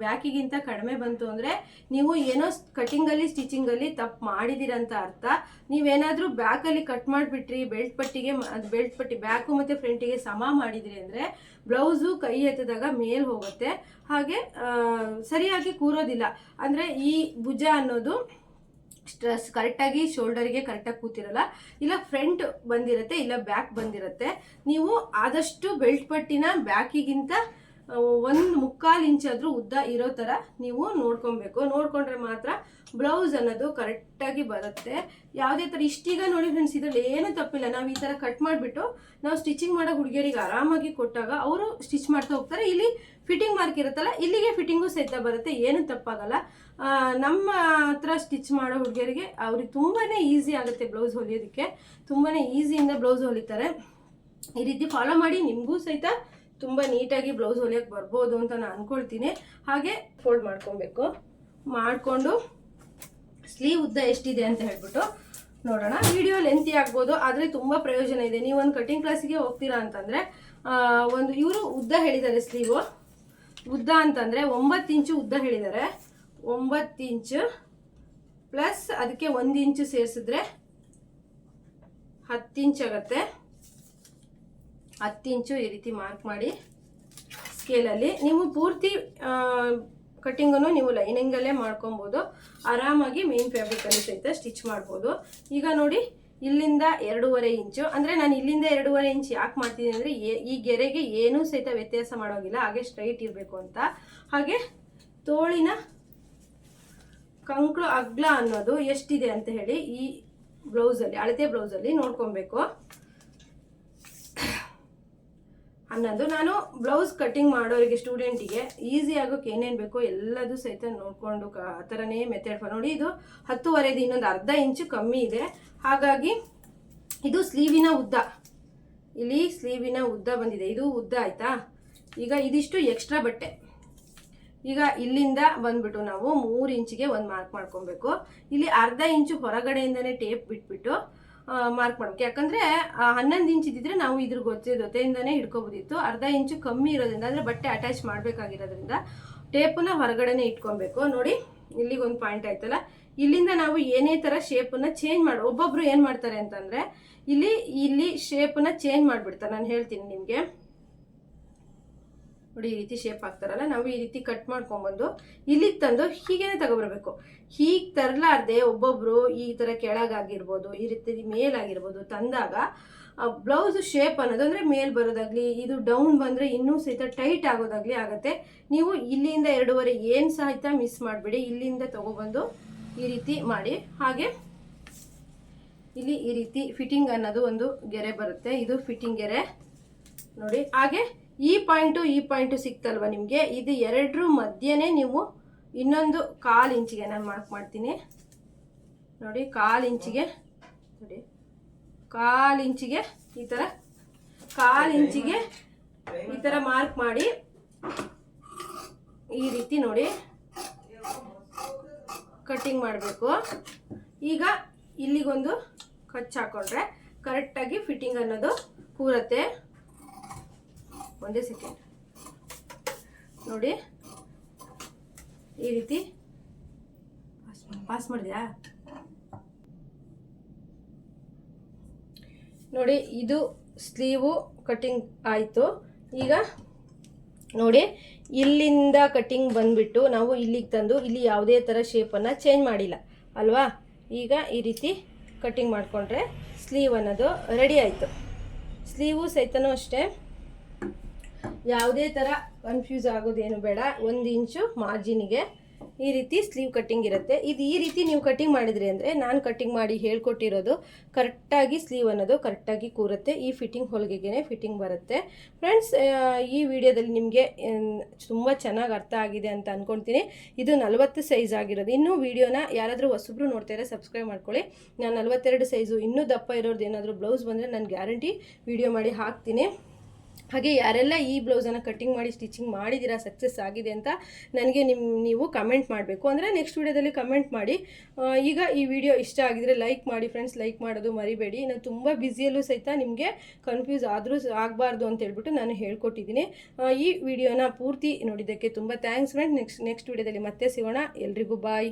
ಬ್ಯಾಕಿಗಿಂತ ಕಡಿಮೆ ಬಂತು ಅಂದರೆ ನೀವು ಏನೋ ಕಟಿಂಗಲ್ಲಿ ಸ್ಟಿಚಿಂಗಲ್ಲಿ ತಪ್ಪು ಮಾಡಿದ್ದೀರಂತ ಅರ್ಥ. ನೀವೇನಾದರೂ ಬ್ಯಾಕಲ್ಲಿ ಕಟ್ ಮಾಡಿಬಿಟ್ರಿ, ಬೆಲ್ಟ್ ಪಟ್ಟಿಗೆ ಅದು ಬೆಲ್ಟ್ ಪಟ್ಟಿ ಬ್ಯಾಕು ಮತ್ತು ಫ್ರಂಟಿಗೆ ಸಮ ಮಾಡಿದಿರಿ ಅಂದರೆ ಬ್ಲೌಸು ಕೈ ಎತ್ತಿದಾಗ ಮೇಲ್ ಹೋಗುತ್ತೆ. ಹಾಗೆ ಸರಿಯಾಗಿ ಕೂರೋದಿಲ್ಲ. ಅಂದರೆ ಈ ಭುಜ ಅನ್ನೋದು ಸ್ಟ್ರೆಸ್ ಕರೆಕ್ಟಾಗಿ ಶೋಲ್ಡರ್ಗೆ ಕರೆಕ್ಟಾಗಿ ಕೂತಿರಲ್ಲ, ಇಲ್ಲ ಫ್ರಂಟ್ ಬಂದಿರುತ್ತೆ, ಇಲ್ಲ ಬ್ಯಾಕ್ ಬಂದಿರುತ್ತೆ, ನೀವು ಆದಷ್ಟು ಬೆಲ್ಟ್ ಪಟ್ಟಿನ ಬ್ಯಾಕಿಗಿಂತ ಒಂದು ಮುಕ್ಕಾಲು ಇಂಚಾದರೂ ಉದ್ದ ಇರೋ ಥರ ನೀವು ನೋಡ್ಕೊಬೇಕು. ನೋಡ್ಕೊಂಡ್ರೆ ಮಾತ್ರ ಬ್ಲೌಸ್ ಅನ್ನೋದು ಕರೆಕ್ಟಾಗಿ ಬರುತ್ತೆ. ಯಾವುದೇ ಥರ ಇಷ್ಟೀಗ ನೋಡಿ ಫ್ರೆಂಡ್ಸ್ ಇದರಲ್ಲಿ ಏನು ತಪ್ಪಿಲ್ಲ. ನಾವು ಈ ಥರ ಕಟ್ ಮಾಡಿಬಿಟ್ಟು ನಾವು ಸ್ಟಿಚಿಂಗ್ ಮಾಡೋ ಹುಡುಗಿಯರಿಗೆ ಆರಾಮಾಗಿ ಕೊಟ್ಟಾಗ ಅವರು ಸ್ಟಿಚ್ ಮಾಡ್ತಾ ಹೋಗ್ತಾರೆ. ಇಲ್ಲಿ ಫಿಟ್ಟಿಂಗ್ ಮಾರ್ಕ್ ಇರುತ್ತಲ್ಲ, ಇಲ್ಲಿಗೆ ಫಿಟ್ಟಿಂಗು ಸಹಿತ ಬರುತ್ತೆ. ಏನು ತಪ್ಪಾಗಲ್ಲ. ನಮ್ಮ ಹತ್ರ ಸ್ಟಿಚ್ ಮಾಡೋ ಹುಡುಗಿಯರಿಗೆ ಅವ್ರಿಗೆ ತುಂಬಾ ಈಸಿ ಆಗುತ್ತೆ ಬ್ಲೌಸ್ ಹೊಲಿಯೋದಕ್ಕೆ. ತುಂಬಾ ಈಸಿಯಿಂದ ಬ್ಲೌಸ್ ಹೊಲಿತಾರೆ. ಈ ರೀತಿ ಫಾಲೋ ಮಾಡಿ, ನಿಮಗೂ ಸಹಿತ ತುಂಬ ನೀಟಾಗಿ ಬ್ಲೌಸ್ ಹೊಲಿಯೋಕೆ ಬರ್ಬೋದು ಅಂತ ನಾನು ಅಂದ್ಕೊಳ್ತೀನಿ ಹಾಗೆ ಫೋಲ್ಡ್ ಮಾಡ್ಕೊಬೇಕು. ಮಾಡಿಕೊಂಡು ಸ್ಲೀವ್ ಉದ್ದ ಎಷ್ಟಿದೆ ಅಂತ ಹೇಳ್ಬಿಟ್ಟು ನೋಡೋಣ. ವಿಡಿಯೋ ಲೆಂತಿ ಆಗ್ಬೋದು, ಆದರೆ ತುಂಬ ಪ್ರಯೋಜನ ಇದೆ. ನೀವು ಒಂದು ಕಟಿಂಗ್ ಕ್ಲಾಸಿಗೆ ಹೋಗ್ತೀರಾ ಅಂತಂದರೆ ಒಂದು ಇವರು ಉದ್ದ ಹೇಳಿದ್ದಾರೆ ಸ್ಲೀವು ಉದ್ದ ಅಂತಂದರೆ ಒಂಬತ್ತು ಇಂಚು ಉದ್ದ ಹೇಳಿದ್ದಾರೆ. ಒಂಬತ್ತು ಇಂಚು ಪ್ಲಸ್ ಅದಕ್ಕೆ ಒಂದು ಇಂಚು ಸೇರಿಸಿದ್ರೆ ಹತ್ತು ಇಂಚ್ ಆಗುತ್ತೆ. ಹತ್ತು ಇಂಚು ಈ ರೀತಿ ಮಾರ್ಕ್ ಮಾಡಿ ಸ್ಕೇಲಲ್ಲಿ ನೀವು ಪೂರ್ತಿ ಕಟ್ಟಿಂಗನ್ನು ನೀವು ಲೈನಿಂಗಲ್ಲೇ ಮಾಡ್ಕೊಬೋದು. ಆರಾಮಾಗಿ ಮೇನ್ ಫ್ಯಾಬ್ರಿಕಲ್ಲಿ ಸಹಿತ ಸ್ಟಿಚ್ ಮಾಡ್ಬೋದು. ಈಗ ನೋಡಿ, ಇಲ್ಲಿಂದ ಎರಡೂವರೆ ಇಂಚು. ಅಂದರೆ ನಾನು ಇಲ್ಲಿಂದ ಎರಡೂವರೆ ಇಂಚ್ ಯಾಕೆ ಮಾಡ್ತೀನಿ ಅಂದರೆ ಈ ಗೆರೆಗೆ ಏನೂ ಸಹಿತ ವ್ಯತ್ಯಾಸ ಮಾಡೋಗಿಲ್ಲ. ಹಾಗೆ ಸ್ಟ್ರೈಟ್ ಇರಬೇಕು ಅಂತ. ಹಾಗೆ ತೋಳಿನ ಕಂಕ್ಳು ಅಗ್ಲ ಅನ್ನೋದು ಎಷ್ಟಿದೆ ಅಂತ ಹೇಳಿ ಈ ಬ್ಲೌಸಲ್ಲಿ ಅಳತೆ ಬ್ಲೌಸಲ್ಲಿ ನೋಡ್ಕೊಬೇಕು. ಅನ್ನೋದು ನಾನು ಬ್ಲೌಸ್ ಕಟ್ಟಿಂಗ್ ಮಾಡೋರಿಗೆ ಸ್ಟೂಡೆಂಟಿಗೆ ಈಸಿ ಆಗೋಕೆ ಏನೇನು ಬೇಕೋ ಎಲ್ಲದೂ ಸಹಿತ ನೋಡಿಕೊಂಡು ಕ ಆ ಥರನೇ ಮೆಥಡ್ ನೋಡಿ, ಇದು ಹತ್ತುವರೆದು ಇನ್ನೊಂದು ಅರ್ಧ ಇಂಚು ಕಮ್ಮಿ ಇದೆ. ಹಾಗಾಗಿ ಇದು ಸ್ಲೀವಿನ ಉದ್ದ. ಇಲ್ಲಿ ಸ್ಲೀವಿನ ಉದ್ದ ಬಂದಿದೆ. ಇದು ಉದ್ದ ಆಯಿತಾ? ಈಗ ಇದಿಷ್ಟು ಎಕ್ಸ್ಟ್ರಾ ಬಟ್ಟೆ. ಈಗ ಇಲ್ಲಿಂದ ಬಂದ್ಬಿಟ್ಟು ನಾವು ಮೂರು ಇಂಚಿಗೆ ಒಂದು ಮಾರ್ಕ್ ಮಾಡ್ಕೊಬೇಕು. ಇಲ್ಲಿ ಅರ್ಧ ಇಂಚು ಹೊರಗಡೆಯಿಂದನೇ ಟೇಪ್ ಬಿಟ್ಬಿಟ್ಟು ಮಾರ್ಕ್ ಮಾಡ್ಬೇಕು. ಯಾಕಂದ್ರೆ ಹನ್ನೊಂದು ಇಂಚ್ ಇದ್ದಿದ್ರೆ ನಾವು ಇದ್ರ ಗೊತ್ತೆ ಜೊತೆಯಿಂದನೇ ಹಿಡ್ಕೋಬೋದಿತ್ತು. ಅರ್ಧ ಇಂಚು ಕಮ್ಮಿ ಇರೋದ್ರಿಂದ, ಅಂದ್ರೆ ಬಟ್ಟೆ ಅಟ್ಯಾಚ್ ಮಾಡಬೇಕಾಗಿರೋದ್ರಿಂದ ಟೇಪನ್ನ ಹೊರಗಡೆನೆ ಇಟ್ಕೊಬೇಕು. ನೋಡಿ ಇಲ್ಲಿಗೊಂದು ಪಾಯಿಂಟ್ ಆಯ್ತಲ್ಲ. ಇಲ್ಲಿಂದ ನಾವು ಏನೇ ಥರ ಶೇಪನ್ನ ಚೇಂಜ್ ಮಾಡಿ, ಒಬ್ಬೊಬ್ರು ಏನು ಮಾಡ್ತಾರೆ ಅಂತಂದ್ರೆ, ಇಲ್ಲಿ ಇಲ್ಲಿ ಶೇಪನ್ನ ಚೇಂಜ್ ಮಾಡಿಬಿಡ್ತಾರೆ. ನಾನು ಹೇಳ್ತೀನಿ ನಿಮಗೆ. ನೋಡಿ, ಈ ರೀತಿ ಶೇಪ್ ಹಾಕ್ತಾರಲ್ಲ, ನಾವು ಈ ರೀತಿ ಕಟ್ ಮಾಡ್ಕೊಂಡ್ಬಂದು, ಇಲ್ಲಿಗೆ ತಂದು ಹೀಗೇನೆ ತಗೊಬರ್ಬೇಕು. ಹೀಗೆ ತರಲಾರ್ದೆ ಒಬ್ಬೊಬ್ರು ಈ ಥರ ಕೆಳಗಾಗಿರ್ಬೋದು, ಈ ರೀತಿ ಮೇಲಾಗಿರ್ಬೋದು ತಂದಾಗ ಬ್ಲೌಸ್ ಶೇಪ್ ಅನ್ನೋದು ಅಂದರೆ ಮೇಲ್ ಬರೋದಾಗ್ಲಿ, ಇದು ಡೌನ್ ಬಂದರೆ ಇನ್ನೂ ಸಹಿತ ಟೈಟ್ ಆಗೋದಾಗ್ಲಿ ಆಗುತ್ತೆ. ನೀವು ಇಲ್ಲಿಂದ ಎರಡೂವರೆ ಏನು ಸಹಿತ ಮಿಸ್ ಮಾಡಿಬಿಡಿ, ಇಲ್ಲಿಂದ ತಗೊಬಂದು ಈ ರೀತಿ ಮಾಡಿ. ಹಾಗೆ ಇಲ್ಲಿ ಈ ರೀತಿ ಫಿಟ್ಟಿಂಗ್ ಅನ್ನೋದು ಒಂದು ಗೆರೆ ಬರುತ್ತೆ, ಇದು ಫಿಟ್ಟಿಂಗ್ ಗೆರೆ. ನೋಡಿ, ಹಾಗೆ ಈ ಪಾಯಿಂಟು ಈ ಪಾಯಿಂಟು ಸಿಕ್ತಲ್ವ ನಿಮಗೆ? ಇದು ಎರಡರ ಮಧ್ಯನೇ ನೀವು ಇನ್ನೊಂದು ಕಾಲು ಇಂಚಿಗೆ ನಾನು ಮಾರ್ಕ್ ಮಾಡ್ತೀನಿ. ನೋಡಿ, ಕಾಲು ಇಂಚಿಗೆ, ನೋಡಿ, ಕಾಲು ಇಂಚಿಗೆ ಈ ಥರ ಕಾಲು ಇಂಚಿಗೆ ಈ ಥರ ಮಾರ್ಕ್ ಮಾಡಿ ಈ ರೀತಿ ನೋಡಿ ಕಟ್ಟಿಂಗ್ ಮಾಡಬೇಕು. ಈಗ ಇಲ್ಲಿಗೊಂದು ಕಚ್ ಹಾಕೊಂಡ್ರೆ ಕರೆಕ್ಟಾಗಿ ಫಿಟ್ಟಿಂಗ್ ಅನ್ನೋದು ಕೂರತ್ತೆ ಒಂದೇ ಸೆಕೆಂಡ್ ನೋಡಿ ಈ ರೀತಿ ಪಾಸ್ ಮಾಡಿದ್ಯಾ? ನೋಡಿ, ಇದು ಸ್ಲೀವು ಕಟಿಂಗ್ ಆಯಿತು. ಈಗ ನೋಡಿ, ಇಲ್ಲಿಂದ ಕಟಿಂಗ್ ಬಂದ್ಬಿಟ್ಟು ನಾವು ಇಲ್ಲಿಗೆ ತಂದು ಇಲ್ಲಿ ಯಾವುದೇ ಥರ ಶೇಪನ್ನು ಚೇಂಜ್ ಮಾಡಿಲ್ಲ. ಅಲ್ವಾ? ಈಗ ಈ ರೀತಿ ಕಟ್ಟಿಂಗ್ ಮಾಡಿಕೊಂಡ್ರೆ ಸ್ಲೀವ್ ಅನ್ನೋದು ರೆಡಿ ಆಯಿತು. ಸ್ಲೀವು ಸಹಿತನೂ ಅಷ್ಟೇ. ಯಾವುದೇ ಥರ ಕನ್ಫ್ಯೂಸ್ ಆಗೋದೇನು ಬೇಡ. ಒಂದು ಇಂಚು ಮಾರ್ಜಿನಿಗೆ ಈ ರೀತಿ ಸ್ಲೀವ್ ಕಟ್ಟಿಂಗ್ ಇರುತ್ತೆ. ಇದು ಈ ರೀತಿ ನೀವು ಕಟ್ಟಿಂಗ್ ಮಾಡಿದ್ರಿ ಅಂದರೆ ನಾನು ಕಟ್ಟಿಂಗ್ ಮಾಡಿ ಹೇಳ್ಕೊಟ್ಟಿರೋದು ಕರೆಕ್ಟಾಗಿ ಸ್ಲೀವ್ ಅನ್ನೋದು ಕರೆಕ್ಟಾಗಿ ಕೂರುತ್ತೆ. ಈ ಫಿಟ್ಟಿಂಗ್ ಹೊಲಿಗೆಗೇ ಫಿಟ್ಟಿಂಗ್ ಬರುತ್ತೆ. ಫ್ರೆಂಡ್ಸ್ ಈ ವಿಡಿಯೋದಲ್ಲಿ ನಿಮಗೆ ತುಂಬ ಚೆನ್ನಾಗಿ ಅರ್ಥ ಆಗಿದೆ ಅಂತ ಅಂದ್ಕೊಳ್ತೀನಿ ಇದು ನಲವತ್ತು ಸೈಜ್ ಆಗಿರೋದು. ಇನ್ನೂ ವಿಡಿಯೋನ ಯಾರಾದರೂ ಹೊಸಬ್ರು ನೋಡ್ತಾರೆ ಸಬ್ಸ್ಕ್ರೈಬ್ ಮಾಡ್ಕೊಳ್ಳಿ. ನಾನು ನಲವತ್ತೆರಡು ಸೈಜು ಇನ್ನೂ ದಪ್ಪ ಇರೋದು ಏನಾದರೂ ಬ್ಲೌಸ್ ಬಂದರೆ ನಾನು ಗ್ಯಾರಂಟಿ ವಿಡಿಯೋ ಮಾಡಿ ಹಾಕ್ತೀನಿ. ಹಾಗೆ ಯಾರೆಲ್ಲ ಈ ಬ್ಲೌಸನ್ನು ಕಟ್ಟಿಂಗ್ ಮಾಡಿ ಸ್ಟಿಚಿಂಗ್ ಮಾಡಿದ್ದೀರಾ, ಸಕ್ಸಸ್ ಆಗಿದೆ ಅಂತ ನನಗೆ ನಿಮ್ಮ ನೀವು ಕಮೆಂಟ್ ಮಾಡಬೇಕು. ಅಂದರೆ ನೆಕ್ಸ್ಟ್ ವೀಡಿಯೋದಲ್ಲಿ ಕಮೆಂಟ್ ಮಾಡಿ. ಈಗ ಈ ವಿಡಿಯೋ ಇಷ್ಟ ಆಗಿದರೆ ಲೈಕ್ ಮಾಡಿ ಫ್ರೆಂಡ್ಸ್, ಲೈಕ್ ಮಾಡೋದು ಮರಿಬೇಡಿ. ನಾನು ತುಂಬ ಬ್ಯುಸಿಯಲ್ಲೂ ಸಹಿತ ನಿಮಗೆ ಕನ್ಫ್ಯೂಸ್ ಆದರೂ ಆಗಬಾರ್ದು ಅಂತ ಹೇಳ್ಬಿಟ್ಟು ನಾನು ಹೇಳ್ಕೊಟ್ಟಿದ್ದೀನಿ. ಈ ವಿಡಿಯೋನ ಪೂರ್ತಿ ನೋಡಿದ್ದಕ್ಕೆ ತುಂಬ ಥ್ಯಾಂಕ್ಸ್ ಫ್ರೆಂಡ್. ನೆಕ್ಸ್ಟ್ ನೆಕ್ಸ್ಟ್ ವಿಡಿಯೋದಲ್ಲಿ ಮತ್ತೆ ಸಿಗೋಣ. ಎಲ್ರಿಗೂ ಬಾಯ್.